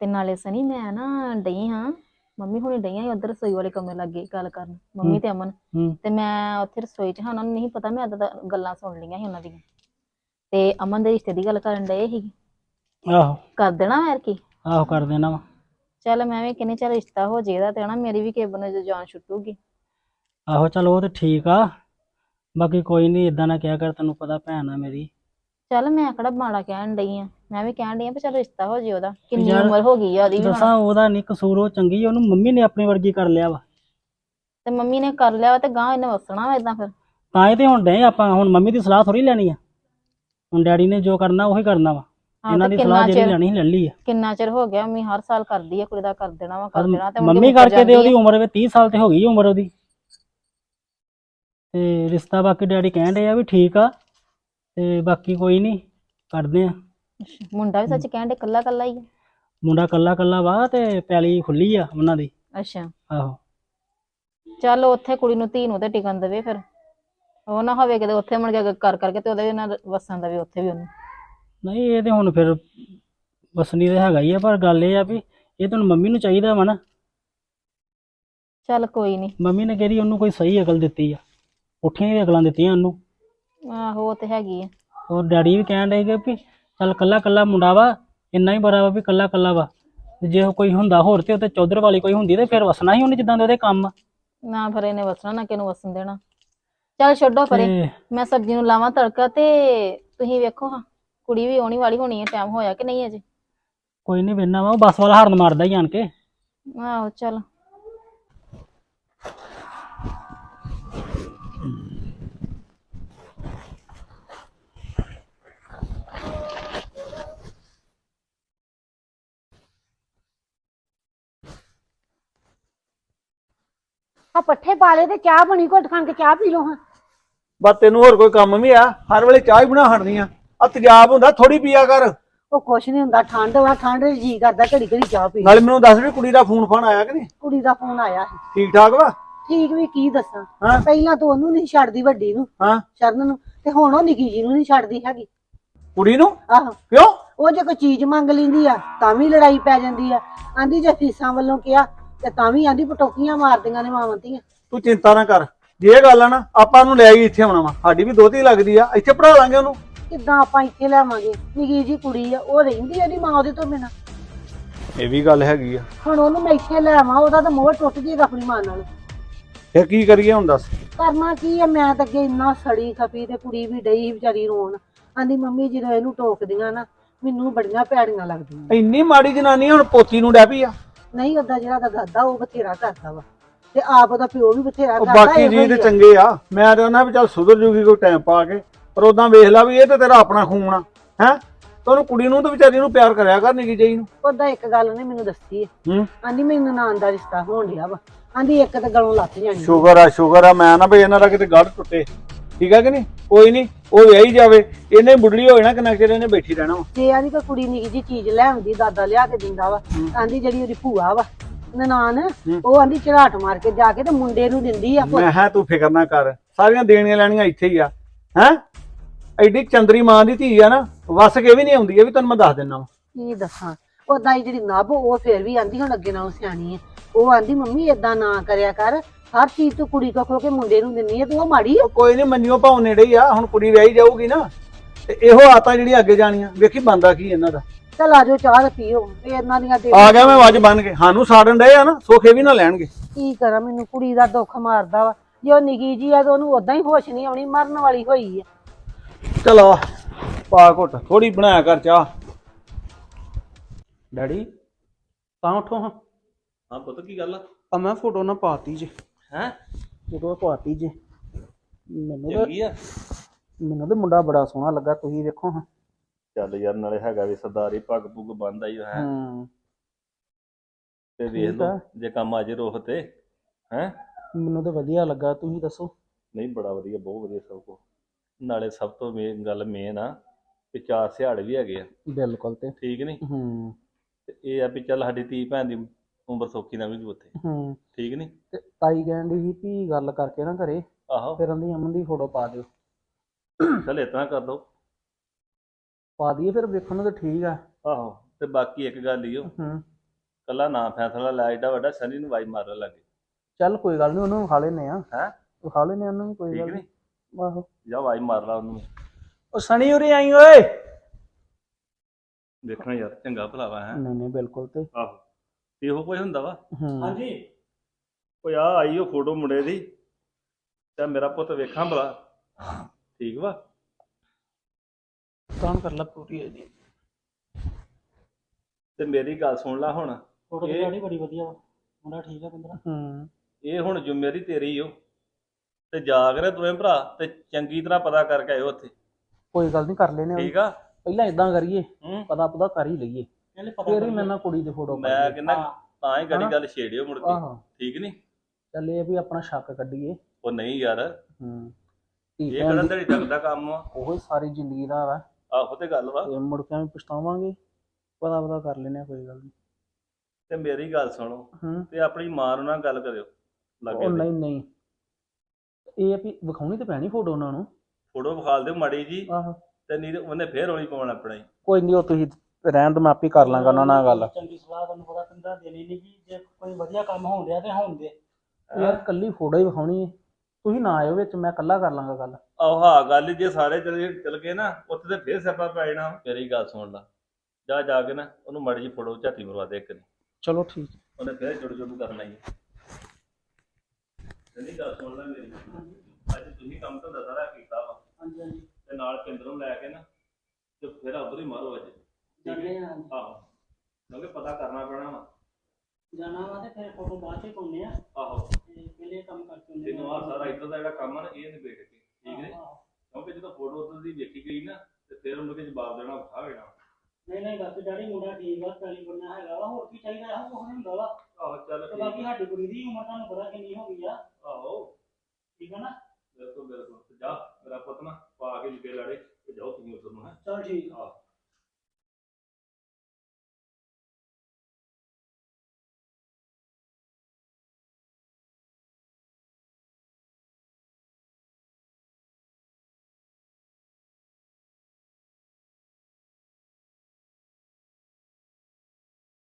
[SPEAKER 6] ਤੇ ਨਾਲੇ ਸਨੀ ਮੈਂ ਨਾ ਡਈ ਹਾਂ ਮੰਮੀ ਹੁਣੀ ਡਈਆਂ ਸੀ ਉਧਰ ਰਸੋਈ ਵਾਲੇ ਕਮਰੇ ਲੱਗੇ ਗੱਲ ਕਰਨ ਮੰਮੀ
[SPEAKER 2] ਹੂੰ।
[SPEAKER 6] ਤੇ ਅਮਨ।
[SPEAKER 2] ਹੂੰ।
[SPEAKER 6] ਤੇ ਮੈਂ ਉੱਥੇ ਰਸੋਈ 'ਚ ਹਾਂ ਉਹਨਾਂ ਨੂੰ ਨਹੀਂ ਪਤਾ ਮੈਂ ਏਦਾਂ ਦਾ ਗੱਲਾਂ ਸੁਣ ਲਈਆਂ ਸੀ ਉਹਨਾਂ ਦੀਆਂ। ਤੇ ਅਮਨ ਦੇ ਰਿਸ਼ਤੇ ਦੀ ਗੱਲ ਕਰਨ ਡਏ ਸੀ।
[SPEAKER 2] ਆਹੋ।
[SPEAKER 6] ਕਰ ਦੇਣਾ ਯਾਰ ਕੀ
[SPEAKER 2] ਆਹੋ ਕਰ ਦੇਣਾ ਵਾ।
[SPEAKER 6] ਚੱਲ ਮੈਂ ਵੀ ਕਹਿੰਦੀ ਚੱਲ ਰਿਸ਼ਤਾ ਹੋ ਜਾਏਗਾ ਤੇ ਹਨਾ ਮੇਰੀ ਵੀ ਨੇ ਜਾਨ ਛੁੱਟੂਗੀ।
[SPEAKER 2] ਆਹੋ ਚਲ ਉਹ ਤੇ ਠੀਕ ਆ। ਬਾਕੀ ਕੋਈ ਨਹੀਂ ਇਦਾਂ ਨਾ ਕਿਹਾ ਕਰ ਤੈਨੂੰ ਪਤਾ ਭੈਣ ਆ ਮੇਰੀ।
[SPEAKER 6] ਚੱਲ ਮੈਂ ਕਿਹੜਾ ਮਾੜਾ ਕਹਿਣ ਡਈ ਆ? ਮੈਂ ਵੀ ਕਹਿਣ ਡਈ ਆ ਵੀ ਚੱਲ ਰਿਸ਼ਤਾ ਹੋ ਜੇ ਉਹਦਾ। ਕਿੰਨੀ
[SPEAKER 2] ਯਾਰ,
[SPEAKER 6] ਉਮਰ ਹੋ ਗਈ ਆ ਉਹਦੀ ਵੀ ਹੁਣ।
[SPEAKER 2] ਦੱਸਾਂ ਉਹਦਾ ਨਹੀਂ ਕਸੂਰ ਉਹ ਚੰਗੀ ਆ, ਉਹਨੂੰ ਮੰਮੀ ਨੇ ਆਪਣੀ ਵਰਗੀ ਕਰ ਲਿਆ ਵਾ।
[SPEAKER 6] ਤੇ ਮੰਮੀ ਨੇ ਕਰ ਲਿਆ ਵਾ ਤੇ ਗਾਂ ਇਹਨੇ ਵਸਣਾ ਵਾ ਇਦਾਂ ਫਿਰ।
[SPEAKER 2] ਤਾਂ ਇਹ ਤੇ ਹੁਣ ਡਏ ਆਪਾਂ ਹੁਣ ਮੰਮੀ ਦੀ ਸਲਾਹ ਥੋੜੀ ਲੈਣੀ ਆ। ਹੁਣ ਡੈਡੀ ਨੇ ਜੋ ਕਰਨਾ ਉਹੀ ਕਰਨਾ ਵਾ।
[SPEAKER 6] ਹਾਂ
[SPEAKER 2] ਇਹਨਾਂ
[SPEAKER 6] ਤੇ
[SPEAKER 2] ਦੀ
[SPEAKER 6] ਕਿੰਨਾ
[SPEAKER 2] ਸਲਾਹ ਜਿਹੜੀ
[SPEAKER 6] ਚਿਰ
[SPEAKER 2] ਲੈਣੀ ਸੀ ਲੈ ਲਈ ਆ।
[SPEAKER 6] ਕਿੰਨਾ ਚਿਰ ਹੋ ਗਿਆ ਮੰਮੀ ਹਰ ਸਾਲ ਕਰਦੀ ਆ ਕੁੜੀ ਦਾ ਕਰ ਦੇਣਾ ਵਾ ਕਰ ਦੇਣਾ ਤੇ ਮੁੜ ਕੇ
[SPEAKER 2] ਮੰਮੀ
[SPEAKER 6] ਮੁੱਕਰ
[SPEAKER 2] ਕਰਕੇ ਤੇ
[SPEAKER 6] ਜਾਂਦੀ
[SPEAKER 2] ਉਹਦੀ। ਉਮਰ ਵੀ 30 ਸਾਲ ਤੇ ਹੋ ਗਈ ਉਮਰ ਉਹਦੀ। ਤੇ ਰਿਸ਼ਤਾ ਬਾਕੀ ਡੈਡੀ ਕਹਿਣ ਡਏ ਆ ਵੀ ਠੀਕ ਆ ਤੇ ਬਾਕੀ ਕੋਈ ਨਹੀਂ ਕਰਦੇ ਆ।
[SPEAKER 6] ਮੁੰਡਾ ਵੀ ਸੱਚ ਕਹਿਣ ਦੇ ਕੱਲਾ ਕੱਲਾ ਹੀ ਆ।
[SPEAKER 2] ਮੁੰਡਾ ਕੱਲਾ ਕੱਲਾ ਵਾ ਤੇ ਪੈਲੀ ਖੁੱਲੀ ਆ ਉਹਨਾਂ ਦੀ।
[SPEAKER 6] ਅੱਛਾ।
[SPEAKER 2] ਆਹੋ।
[SPEAKER 6] ਚੱਲ ਉੱਥੇ ਕੁੜੀ ਨੂੰ ਧੀ ਨੂੰ ਤੇ ਟਿਕਣ ਦੇਵੇ ਫਿਰ। ਉਹ ਨਾ ਹੋਵੇ ਕਿਤੇ ਉੱਥੇ ਮੁੜ ਕੇ ਕਰ ਕਰਕੇ ਤੇ ਉਹਦੇ ਨਾਲ ਵਸਣ ਦੇਵੇ ਉੱਥੇ ਵੀ ਉਹਨੂੰ।
[SPEAKER 2] ਨਹੀਂ ਇਹ ਤੇ ਹੁਣ ਫਿਰ ਵਸਣੀ ਤੇ ਹੈਗਾ ਹੀ ਆ ਪਰ ਗੱਲ ਇਹ ਆ ਵੀ ਇਹ ਤੁਹਾਨੂੰ ਮੰਮੀ ਨੂੰ ਚਾਹੀਦਾ ਵਾ ਨਾ।
[SPEAKER 6] ਚੱਲ ਕੋਈ ਨਹੀਂ
[SPEAKER 2] ਮੰਮੀ ਨੇ ਕਿਹੜੀ ਉਹਨੂੰ ਕੋਈ ਸਹੀ ਅਕਲ ਦਿੱਤੀ ਆ। ਪੁੱਠੀਆਂ ਹੀ ਅਕਲਾਂ ਦਿੱਤੀਆਂ ਉਹਨੂੰ।
[SPEAKER 6] ਆਹੋ ਉਹ ਤੇ ਹੈਗੀ ਆ।
[SPEAKER 2] ਔਰ ਡੈਡੀ ਵੀ ਕਹਿਣ ਡਏ ਕਿ ਵੀ ਚੱਲ ਕੱਲਾ ਕੱਲਾ ਮੁੰਡਾ ਵਾ ਇੰਨਾ ਹੀ ਬੜਾ ਵਾ ਵੀ ਕੱਲਾ ਕੱਲਾ ਵਾ। ਤੇ ਜੇ ਕੋਈ ਹੁੰਦਾ ਹੋਰ ਤੇ ਉੱਤੇ ਚੌਧਰ ਵਾਲੀ ਕੋਈ ਹੁੰਦੀ ਤੇ ਫਿਰ ਵਸਣਾ ਹੀ ਉਹਨੇ ਜਿੱਦਾਂ ਦੇ ਉਹਦੇ ਕੰਮ। ਆ।
[SPEAKER 6] ਨਾ ਫਿਰ ਇਹਨੇ ਵਸਣਾ ਨਾ ਕਿਹਨੂੰ ਵਸਣ ਦੇਣਾ। ਚੱਲ ਛੱਡੋ ਪਰੇ
[SPEAKER 2] ਤੇ
[SPEAKER 6] ਮੈਂ ਸਬਜ਼ੀ ਨੂੰ ਲਾਵਾਂ ਤੜਕਾ ਤੇ ਤੁਸੀਂ ਵੇਖੋ ਹਾਂ ਕੁੜੀ ਵੀ ਆਉਣੀ ਵਾਲੀ ਹੋਣੀ ਹੈ ਟਾਈਮ ਹੋਇਆ ਕਿ ਨਹੀਂ ਅਜੇ?
[SPEAKER 2] ਕੋਈ ਨਹੀਂ ਵੇਨਾ ਵਾ ਉਹ ਬੱਸ ਵਾਲਾ ਹਾਰਨ ਮਾਰਦਾ ਹੀ ਆਣ ਕੇ।
[SPEAKER 6] ਆਹੋ ਚੱਲ।
[SPEAKER 7] ਪੱਠੇ ਪਾ ਲਏ ਤੇ ਚਾਹ ਬਣੀ ਘੁੱਟ ਖਾਣ ਕੇ ਚਾਹ ਪੀ ਲਓ ਹਾਂ।
[SPEAKER 8] ਬਸ ਤੈਨੂੰ ਹੋਰ ਕੋਈ ਕੰਮ ਵੀ ਆ? ਹਰ ਵੇਲੇ ਚਾਹ ਹੀ ਬਣਾ ਹਟਦੀ ਆ। ਆ ਤੇਜ਼ਾਬ ਹੁੰਦਾ ਥੋੜੀ ਪੀਆ ਕਰ।
[SPEAKER 7] ਉਹ ਕੁਛ ਨਹੀਂ ਹੁੰਦਾ ਠੰਡ ਵਾ ਠੰਡ ਜੀ ਕਰਦਾ ਘੜੀ ਘੜੀ ਚਾਹ ਪੀ।
[SPEAKER 8] ਨਾਲੇ ਮੈਨੂੰ ਦੱਸ ਵੀ ਕੁੜੀ ਦਾ ਫੋਨ ਫਾਨ ਆਇਆ ਕਿ ਨਹੀਂ?
[SPEAKER 7] ਕੁੜੀ ਦਾ ਫੋਨ ਆਇਆ ਸੀ।
[SPEAKER 8] ਠੀਕ ਠਾਕ ਵਾ?
[SPEAKER 7] ਠੀਕ ਵੀ ਕੀ ਦੱਸਾਂ?
[SPEAKER 8] ਹਾਂ।
[SPEAKER 7] ਪਹਿਲਾਂ ਤਾਂ ਉਹਨੂੰ ਨਹੀਂ ਛੱਡਦੀ ਵੱਡੀ ਨੂੰ
[SPEAKER 8] ਹਾਂ।
[SPEAKER 7] ਸ਼ਰਨ ਨੂੰ ਤੇ ਹੁਣ ਉਹ ਨਿੱਕੀ ਜੀ ਨੂੰ ਨਹੀਂ ਛੱਡਦੀ ਹੈਗੀ।
[SPEAKER 8] ਕੁੜੀ ਨੂੰ?
[SPEAKER 7] ਆਹੋ।
[SPEAKER 8] ਕਿਉਂ?
[SPEAKER 7] ਉਹ ਜੇ ਕੋਈ ਚੀਜ਼ ਮੰਗ ਲੈਂਦੀ ਆ ਤਾਂ ਵੀ ਲੜਾਈ ਪੈ ਜਾਂਦੀ ਆ। ਆਂਦੀ ਜੇ ਫੀਸਾਂ ਵੱਲੋਂ ਕਿਹਾ ਤੇ ਤਾਂ ਵੀ ਆਂਦੀ ਪਟੋਕੀਆਂ ਮਾਰਦੀਆਂ ਨੇ ਮਾਵਾਂ ਧੀਆਂ।
[SPEAKER 8] ਤੂੰ ਚਿੰਤਾ ਨਾ ਕਰ। ਜੇ ਇਹ ਗੱਲ ਆ ਨਾ ਆਪਾਂ ਨੂੰ ਲੈ ਆਈ ਇੱਥੇ ਆਉਣਾ ਵਾ। ਸਾਡੀ ਵੀ ਦੋਤੀ ਲੱਗਦੀ ਆ ਇੱਥੇ ਪੜਾ ਲਾਂਗੇ ਉਹਨੂੰ।
[SPEAKER 7] ਕਿੱਦਾਂ ਆਪਾਂ ਇੱਥੇ ਲਿਆਵਾਂਗੇ ਨਿੱਕੀ ਜੀ ਕੁੜੀ ਆ ਉਹ ਰਹਿੰਦੀ ਆ ਦੀ ਮਾਂ ਉਹਦੇ ਤੋਂ ਬਿਨਾਂ।
[SPEAKER 8] ਇਹ ਵੀ ਗੱਲ ਹੈਗੀ ਆ।
[SPEAKER 7] ਹੁਣ ਉਹਨੂੰ ਮੈਂ ਇੱਥੇ ਲੈ ਆਵਾਂ ਉਹਦਾ ਤਾਂ ਮੋਹ ਟੁੱਟ ਜਾਏਗਾ ਆਪਣੀ ਮਾਂ ਨਾਲ।
[SPEAKER 8] ਫਿਰ ਕੀ ਕਰੀਏ ਹੁਣ ਦੱਸ।
[SPEAKER 7] ਕਰਨਾ ਕੀ ਆ? ਮੈਂ ਤਾਂ ਅੱਗੇ ਇੰਨਾ ਸੜੀ ਖਪੀ ਤੇ ਕੁੜੀ ਵੀ ਡਈ ਵਿਚਾਰੀ ਰੋਣ। ਆਂਦੀ ਮੰਮੀ ਜਦੋਂ ਇਹਨੂੰ ਟੋਕਦੀਆਂ ਨਾ ਮੈਨੂੰ ਬੜੀਆਂ ਭੈੜੀਆਂ ਲੱਗਦੀਆਂ
[SPEAKER 8] ਇੰਨੀ ਮਾੜੀ ਜਨਾਨੀ ਹੁਣ ਪੋਤੀ ਨੂੰ ਡੈ ਪਈ ਆ।
[SPEAKER 7] ਨਹੀਂ ਓਦਾਂ ਜਿਹੜਾ ਦਾ ਦਾਦਾ ਉਹ ਬਥੇਰਾ ਕਰਦਾ ਵਾ। ਤੇ ਆਪ ਉਹਦਾ ਪਿਓ ਵੀ ਬਥੇਰਾ
[SPEAKER 8] ਉਹ
[SPEAKER 7] ਕਰਦਾ
[SPEAKER 8] ਬਾਕੀ
[SPEAKER 7] ਇਹੋ
[SPEAKER 8] ਜੀ
[SPEAKER 7] ਹੀ
[SPEAKER 8] ਤੇ
[SPEAKER 7] ਆ।
[SPEAKER 8] ਚੰਗੇ ਆ। ਮੈਂ ਤਾਂ ਉਹਨਾਂ ਵੀ ਚੱਲ ਸੁਧਰ ਜੂਗੀ ਕੋਈ ਟਾਈਮ ਪਾ ਕੇ ਪਰ ਉਦਾਂ ਵੇਖ ਲਾ ਵੀ ਇਹ ਤੇ ਤੇਰਾ ਆਪਣਾ ਖੂਨ ਆ ਹੈ? ਤੈਨੂੰ ਕੁੜੀ ਨੂੰ ਤੇ ਵਿਚਾਰੀ ਨੂੰ ਪਿਆਰ ਕਰਿਆ ਕਰ ਨਿੱਕੀ ਜਿਹੀ ਨੂੰ।
[SPEAKER 7] ਉਹਦਾ ਇੱਕ ਗੱਲ ਉਹਨੇ ਮੈਨੂੰ ਦੱਸੀ ਹੈ? ਆਂਦੀ ਮੈਨੂੰ ਨਨਾਣ ਦਾ ਰਿਸ਼ਤਾ ਹੋਣ ਡਿਆ ਵਾ। ਆਂਦੀ ਇੱਕ ਤਾਂ ਗਲੋਂ ਲੱਥ ਜਾਣੀ।
[SPEAKER 8] ਸ਼ੁਗਰ ਆ ਸ਼ੁਗਰ ਆ ਮੈਂ ਨਾ ਬਈ ਇਹਨਾਂ ਦਾ ਕਿਤੇ ਗੜ ਟੁੱਟੇ। ਠੀਕ ਆ ਕਿ ਨਹੀਂ? ਕੋਈ ਨਹੀਂ ਉਹ ਵਿਆਹੀ ਜਾਵੇ। ਇਹਨੇ ਬੁੱਢੜੀ ਹੋਏ ਨਾ ਕਿੰਨਾ ਚਿਰ ਇਹਨੇ ਬੈਠੀ ਰਹਿਣਾ ਵਾ।
[SPEAKER 7] ਜੇ ਆਂਦੀ ਕੋਈ ਕੁੜੀ ਨਿੱਕੀ ਜੀ ਚੀਜ਼ ਲੈ ਆਉਂਦੀ ਦਾਦਾ ਲਿਆ ਕੇ ਦਿੰਦਾ ਵਾ ਆਂਦੀ ਜਿਹੜੀ ਉਹਦੀ ਭੂਆ ਵਾ ਨਨਾਣ ਉਹ ਆਂਦੀ ਝਰਾਟ ਮਾਰ ਕੇ ਜਾ ਕੇ ਤੇ ਮੁੰਡੇ ਨੂੰ ਦਿੰਦੀ ਆ
[SPEAKER 8] ਮੈਂ ਹਾਂ ਤੂੰ ਫਿਕਰ ਨਾ ਕਰ। ਸਾਰੀਆਂ ਦੇਣੀਆਂ ਲੈਣੀਆਂ ਇੱਥੇ ਹੀ ਆ। ਹੈ? ਐਡੀ ਚੰਦਰੀ ਮਾਂ ਦੀ ਧੀ ਆ ਨਾ ਵਸ ਕੇ ਵੀ ਨਹੀਂ ਆਉਂਦੀ ਇਹ ਵੀ ਤੈਨੂੰ ਮੈਂ ਦੱਸ ਦਿੰਦਾ ਵਾ।
[SPEAKER 7] ਕੀ ਦੱਸਾਂ? ਉਹਦਾ ਹੀ ਜਿਹੜੀ ਨਭ ਉਹ ਫੇਰ ਵੀ ਆਂਦੀ ਹੁਣ ਅੱਗੇ ਨਾਲੋਂ ਸਿਆਣੀ ਹੈ ਉਹ ਆਂਦੀ ਮੰਮੀ ਏਦਾਂ ਨਾ ਕਰਿਆ ਕਰ। ਹਰ ਚੀਜ਼ ਤੂੰ ਕੁੜੀ ਕੋ ਖੋ ਕੇ ਮੁੰਡੇ ਨੂੰ ਦਿੰਨੀ ਹੈ ਤੂੰ ਉਹ ਮਾੜੀ ਆ।
[SPEAKER 8] ਉਹ ਕੋਈ ਨਹੀਂ ਮੰਨਿਓ ਭਾਉ ਨੇੜੇ ਹੀ ਆ ਹੁਣ ਕੁੜੀ ਵਿਆਹੀ ਜਾਊਗੀ ਨਾ ਤੇ ਇਹੋ ਆਤਾਂ ਜਿਹੜੀਆਂ ਅੱਗੇ ਜਾਣੀਆਂ ਵੇਖੀ ਬੰਦਾ ਕੀ ਇਹਨਾਂ ਦਾ।
[SPEAKER 7] ਚੱਲ ਆਜੋ ਚਾਹ ਤੇ ਪੀਓ ਇਹ ਇਹਨਾਂ ਦੀਆਂ ਦੇ
[SPEAKER 8] ਆ ਗਿਆ ਮੈਂ ਵੱਜ ਬਣ ਕੇ ਸਾਨੂੰ ਸਾੜਨ ਡਏ ਆ ਨਾ ਸੋਖੇ ਵੀ ਨਾ ਲੈਣਗੇ।
[SPEAKER 7] ਕੀ ਕਰਾਂ ਮੈਨੂੰ ਕੁੜੀ ਦਾ ਦੁੱਖ ਮਾਰਦਾ ਵਾ ਜੇ ਉਹ ਨਿੱਕੀ ਜੀ ਆ ਤਾਂ ਉਹਨੂੰ ਉਦਾਂ ਹੀ ਹੋਸ਼ ਨਹੀਂ ਆਉਣੀ ਮਰਨ ਵਾਲੀ ਹੋਈ ਆ।
[SPEAKER 8] ਚਲੋ ਪਾ ਘੁੱਟ ਥੋੜੀ ਬਣਾਇਆ ਕਰ ਚਾਹ।
[SPEAKER 1] ਡੈਡੀ ਤਾਂ ਉਠੋ ਹਾਂ।
[SPEAKER 3] ਹਾਂ ਪੁੱਤ ਕੀ ਗੱਲ ਆ?
[SPEAKER 1] ਆ ਮੈਂ ਫੋਟੋ ਨਾ ਪਾਤੀ ਜੇ।
[SPEAKER 3] ਹੈ?
[SPEAKER 1] ਫੋਟੋ ਪਾਤੀ ਜੇ। ਮੈਨੂੰ ਤਾਂ
[SPEAKER 3] ਚੰਗੀ ਆ।
[SPEAKER 1] ਮੈਨੂੰ ਤਾਂ ਮੁੰਡਾ ਬੜਾ ਸੋਹਣਾ ਲੱਗਾ ਤੁਸੀਂ ਵੇਖੋ ਹਾਂ।
[SPEAKER 3] ਚੱਲ ਯਾਰ ਨਾਲੇ ਹੈਗਾ ਵੀ ਸਰਦਾਰੀ ਪੱਗ ਪੁੱਗ ਬੰਦਾ ਹੀ ਹੈ।
[SPEAKER 1] ਹੂੰ।
[SPEAKER 3] ਤੇ ਵੇਖ
[SPEAKER 1] ਠੀਕ
[SPEAKER 3] ਲਓ
[SPEAKER 1] ਆ।
[SPEAKER 3] ਜੇ ਕੰਮ ਅਜੇ ਰੋਹ ਤੇ ਹੈ?
[SPEAKER 1] ਮੈਨੂੰ ਤਾਂ ਵਧੀਆ ਲੱਗਾ ਤੁਸੀਂ ਦੱਸੋ।
[SPEAKER 3] ਨਹੀਂ ਬੜਾ ਵਧੀਆ ਬਹੁਤ ਵਧੀਆ ਸਭ ਕੋ ਨਾਲੇ ਸਭ ਤੋਂ ਮੇਨ ਗੱਲ ਮੇਨ ਆ ਕਿ ਚਾਰ ਸਿਹਾੜ ਵੀ ਹੈਗੇ ਆ।
[SPEAKER 1] ਬਿਲਕੁਲ ਤੇ।
[SPEAKER 3] ਠੀਕ ਨਹੀਂ?
[SPEAKER 1] ਹੂੰ।
[SPEAKER 3] ਤੇ ਇਹ ਆ ਵੀ ਚੱਲ ਸਾਡੀ ਧੀ ਭੈਣ ਦੀ ਉਮਰ ਸੌਖੀ ਵੀ ਜੂ ਉੱਥੇ।
[SPEAKER 1] ਹੂੰ।
[SPEAKER 3] ਠੀਕ ਨਹੀਂ
[SPEAKER 1] ਤੇ ਤਾਈ ਕਹਿਣ ਦੀ ਸੀ ਵੀ ਗੱਲ ਕਰਕੇ ਨਾ ਘਰੇ
[SPEAKER 3] ਆਹੋ।
[SPEAKER 1] ਫਿਰ ਉਹਦੀ ਅਮਨ ਦੀ ਫੋਟੋ ਪਾ ਦਿਓ।
[SPEAKER 3] ਚੱਲ ਇਤਨਾ ਕਰ ਦੋ।
[SPEAKER 1] ਪਾ ਦਈਏ ਫਿਰ ਵੇਖਣ ਨੂੰ ਤਾਂ ਠੀਕ ਆ।
[SPEAKER 3] ਆਹੋ ਤੇ ਬਾਕੀ ਇੱਕ ਗੱਲ ਈ ਓ।
[SPEAKER 1] ਹੂੰ।
[SPEAKER 3] ਕੱਲਾ ਨਾ ਫੈਸਲਾ ਲੈ ਏਡਾ ਵੱਡਾ ਸਨੀ ਨੂੰ ਵਾਈ ਮਾਰਨ ਲੱਗੇ।
[SPEAKER 1] ਚੱਲ ਕੋਈ ਗੱਲ ਨਹੀਂ ਉਹਨੂੰ ਵਿਖਾ ਲੈਨੇ ਆ।
[SPEAKER 3] ਹੈਂ?
[SPEAKER 1] ਵਿਖਾ ਲੈਨੇ ਆ ਉਹਨੂੰ ਵੀ ਕੋਈ
[SPEAKER 3] ਠੀਕ
[SPEAKER 1] ਗੱਲ
[SPEAKER 3] ਨਹੀਂ
[SPEAKER 1] ਨਹੀਂ ਆਹੋ।
[SPEAKER 3] ਜਾ ਵਾਈ ਮਾਰ ਲਾ ਉਹਨੂੰ।
[SPEAKER 8] ਉਹ ਸਣੀ ਉਰੇ ਆਈ ਓਏ!
[SPEAKER 3] ਦੇਖਣਾ ਯਾਰ ਚੰਗਾ ਭਲਾਵਾ ਹੈ?
[SPEAKER 1] ਨਹੀਂ ਨਹੀਂ ਬਿਲਕੁਲ ਤੇ।
[SPEAKER 3] ਆਹੋ। ਇਹੋ ਕੋਈ ਹੁੰਦਾ ਵਾ।
[SPEAKER 1] ਹੂੰ।
[SPEAKER 8] ਹਾਂਜੀ।
[SPEAKER 3] ਓਏ ਆ ਆਈ ਉਹ ਫੋਟੋ ਮੁੰਡੇ ਦੀ। ਤੇ ਮੇਰਾ ਪੁੱਤ ਵੇਖਾਂ ਭਲਾ। ਠੀਕ ਵਾ?
[SPEAKER 1] ਕੰਮ ਕਰ ਲੈ ਪੂਰੀ ਇਹਦੀ।
[SPEAKER 3] ਤੇ ਮੇਰੀ ਗੱਲ ਸੁਣ ਲੈ ਹੁਣ।
[SPEAKER 2] ਫੋਟੋ
[SPEAKER 3] ਇਹ-
[SPEAKER 2] ਬੜੀ ਵਧੀਆ ਵਾ। ਮੁੰਡਾ ਠੀਕ ਆ ਬੰਦਰਾ
[SPEAKER 1] ਹੂੰ।
[SPEAKER 3] ਇਹ ਹੁਣ ਜ਼ਿੰਮੇਵਾਰੀ ਤੇਰੀ ਓ। ਤੇ ਜਾ ਕੇ ਨਾ ਦੋਵੇਂ ਭਰਾ ਤੇ ਚੰਗੀ ਤਰ੍ਹਾਂ ਪਤਾ ਕਰਕੇ ਆਇਓ ਉੱਥੇ।
[SPEAKER 1] ਕੋਈ ਗੱਲ ਨਹੀਂ ਕਰ ਲੈਨੇ ਆ।
[SPEAKER 3] ਠੀਕ ਆ?
[SPEAKER 1] ਪਹਿਲਾਂ ਇਦਾਂ ਕਰੀਏ।
[SPEAKER 3] ਹੂੰ।
[SPEAKER 1] ਪਤਾ ਪਤਾ ਕਰ ਹੀ ਲਈਏ।
[SPEAKER 2] ਪਤਾ ਕਰੀਏ।
[SPEAKER 1] ਮੈਂ ਨਾ ਕੁੜੀ ਦੀ ਫੋਟੋ
[SPEAKER 3] ਮੈਂ ਕਹਿੰਦਾ। ਤਾਂ ਹੀ ਗੜੀ? ਗੱਲ ਛੇੜਿਓ ਮੁੜ ਕੇ।
[SPEAKER 1] ਆਹੋ।
[SPEAKER 3] ਠੀਕ ਨਹੀਂ
[SPEAKER 1] ਚੱਲ ਇਹ ਵੀ ਆਪਣਾ ਸ਼ੱਕ ਕੱਢੀਏ।
[SPEAKER 3] ਉਹ ਨਹੀਂ ਯਾਰ।
[SPEAKER 1] ਹੂੰ।
[SPEAKER 3] ਇਹ ਕਿਹੜਾ ਤੇਰੀ ਤੱਕ ਦਾ ਕੰਮ ਆ।
[SPEAKER 1] ਉਹੋ ਹੀ ਸਾਰੀ ਜ਼ਿੰਦਗੀ ਦਾ ਵਾ।
[SPEAKER 3] ਆਹੋ ਤੇ ਗੱਲ ਵਾ।
[SPEAKER 1] ਤੇ ਮੁੜ ਕੇ ਐਵੇਂ ਪਛਤਾਵਾਂਗੇ। ਪਤਾ ਪਤਾ ਕਰ ਲੈਨੇ ਆ ਕੋਈ ਗੱਲ ਨਹੀਂ
[SPEAKER 3] ਤੇ ਮੇਰੀ ਗੱਲ ਸੁਣੋ।
[SPEAKER 1] ਹੂੰ।
[SPEAKER 3] ਤੇ ਆਪਣੀ ਮਾਂ ਨੂੰ ਨਾਲ ਗੱਲ ਕਰਿਓ। ਲੱਗੇ
[SPEAKER 1] ਉਹ ਨਹੀਂ ਨਹੀਂ। ਇਹ ਆ ਵੀ ਵਿਖਾਉਣੀ ਤੇ ਪੈਣੀ ਫੋਟੋ ਉਹਨਾਂ ਨੂੰ।
[SPEAKER 3] ਫੋਟੋ ਵਿਖਾਲ ਦਿਓ ਮਾੜੀ ਜੀ।
[SPEAKER 1] ਆਹੋ।
[SPEAKER 3] ਤੇ ਨਹੀਂ ਤੇ ਉਹਨੇ ਫੇਰ ਹੌਲੀ ਪਾਉਣ ਆਪਣਾ ਹੀ।
[SPEAKER 1] ਕੋਈ ਨਹੀਂ ਉਹ ਤੁਸੀਂ ਰਹਿਣ ਤੋਂ ਮਾਪੀ ਕਰ ਲਾਂਗਾ ਉਹਨਾਂ ਨਾਲ ਗੱਲ।
[SPEAKER 2] ਚੰਗੀ ਸਲਾਹ ਤੁਹਾਨੂੰ ਪਤਾ ਪਿੰਦਾ ਦੇਣੀ ਨਹੀਂ ਕਿ ਜੇ ਕੋਈ ਵਧੀਆ ਕੰਮ ਹੋਣ ਡਿਆ ਤੇ ਹੋਣ ਦੇ।
[SPEAKER 1] ਯਾਰ ਕੱਲੀ ਫੋਟੋ ਹੀ ਵਿਖਾਉਣੀ ਹੈ ਤੁਸੀਂ ਨਾ ਆਇਓ ਵਿੱਚ ਮੈਂ ਕੱਲਾ ਕਰ ਲਾਂਗਾ ਗੱਲ।
[SPEAKER 3] ਆਹ ਹਾਂ ਗੱਲ ਜੇ ਸਾਰੇ ਚਲੇ ਚਲ ਗਏ ਨਾ ਉੱਥੇ ਤੇ ਫੇਰ ਸਿਆਪਾ ਪੈ ਜਾਣਾ। ਮੇਰੀ ਗੱਲ ਸੁਣ ਲਾ। ਜਾ ਜਾ ਕੇ ਨਾ ਉਹਨੂੰ ਮਾੜੀ ਜੀ ਫੋਟੋ ਝਾਤੀ ਮਰਵਾ ਦੇ ਇੱਕ ਦੀ
[SPEAKER 1] ਚਲੋ ਠੀਕ।
[SPEAKER 3] ਉਹਨੇ ਫੇਰ ਜੁੜ ਜੁੜ ਕਰਨਾ ਹੀ ਹੈ ਮੇਰੀ ਗੱਲ ਸੁਣ ਲੈ ਮੇਰੀ। ਅੱਜ ਤੁਸੀਂ ਕੰਮ ਤਾਂ ਸਾਰਾ ਕੀਤਾ ਵਾ।
[SPEAKER 2] ਹਾਂਜੀ ਹਾਂਜੀ।
[SPEAKER 3] ਤੇ ਨਾਲ ਕੇਂਦਰ ਲੈ ਕੇ ਨਾ ਤੇ ਫੇਰ ਉਧਰ ਹੀ ਮਾਰੋ ਅੱਜ।
[SPEAKER 2] ਜਾਂਦੇ ਆ।
[SPEAKER 3] ਆਹੋ। ਕਿਉਂਕਿ ਪਤਾ ਕਰਨਾ ਪੈਣਾ ਵਾ।
[SPEAKER 2] ਜਾਣਾ ਵਾ ਤੇ ਫਿਰ ਫੋਟੋ ਬਾਅਦ ਚ ਪਾਉਣੇ ਆ।
[SPEAKER 3] ਆਹੋ।
[SPEAKER 2] ਤੇ ਪਹਿਲੇ ਕੰਮ ਕਰਕੇ ਆਉਂਦੇ
[SPEAKER 3] ਤੈਨੂੰ ਆ। ਸਾਰਾ ਇੱਧਰ ਦਾ ਜਿਹੜਾ ਕੰਮ ਆ ਨਾ ਇਹ ਨਿਬੇੜ ਕੇ ਠੀਕ ਨੇ? ਕਿਉਂਕਿ ਜਦੋਂ ਫੋਟੋ ਉੱਧਰ ਦੀ ਵੇਖੀ ਗਈ ਨਾ ਤੇ ਫਿਰ ਉਹਨੂੰ ਕਿ ਜਵਾਬ ਦੇਣਾ ਔਖਾ ਹੋ ਜਾਣਾ।
[SPEAKER 2] ਨਹੀਂ ਨਹੀਂ ਬਸ ਡੈਡੀ ਮੁੰਡਾ ਠੀਕ ਆ ਪੈਲੀ ਬਣਨਾ ਹੈਗਾ ਵਾ ਹੋਰ ਕੀ ਚਾਹੀਦਾ ਇਹੋ ਕੁਝ ਨਹੀਂ ਹੁੰਦਾ ਵਾ।
[SPEAKER 3] ਆਹੋ ਚੱਲ
[SPEAKER 2] ਤੇ ਬਾਕੀ ਸਾਡੀ ਕੁੜੀ ਦੀ ਉਮਰ ਤੁਹਾਨੂੰ ਪਤਾ ਕਿੰਨੀ ਹੋ ਗਈ ਆ।
[SPEAKER 3] ਆਹੋ।
[SPEAKER 2] ਠੀਕ ਆ ਨਾ?
[SPEAKER 3] ਬਿਲਕੁਲ ਬਿਲਕੁਲ। ਜਾ ਮੇਰਾ ਪੁੱਤ ਨਾ ਪਾ ਕੇ ਲਿਪੇ ਲੜੇ ਤੇ ਜਾਓ ਤੁਸੀਂ ਉਧਰ ਨੂੰ ਹੈ?
[SPEAKER 2] ਚਲ ਠੀਕ ਆ।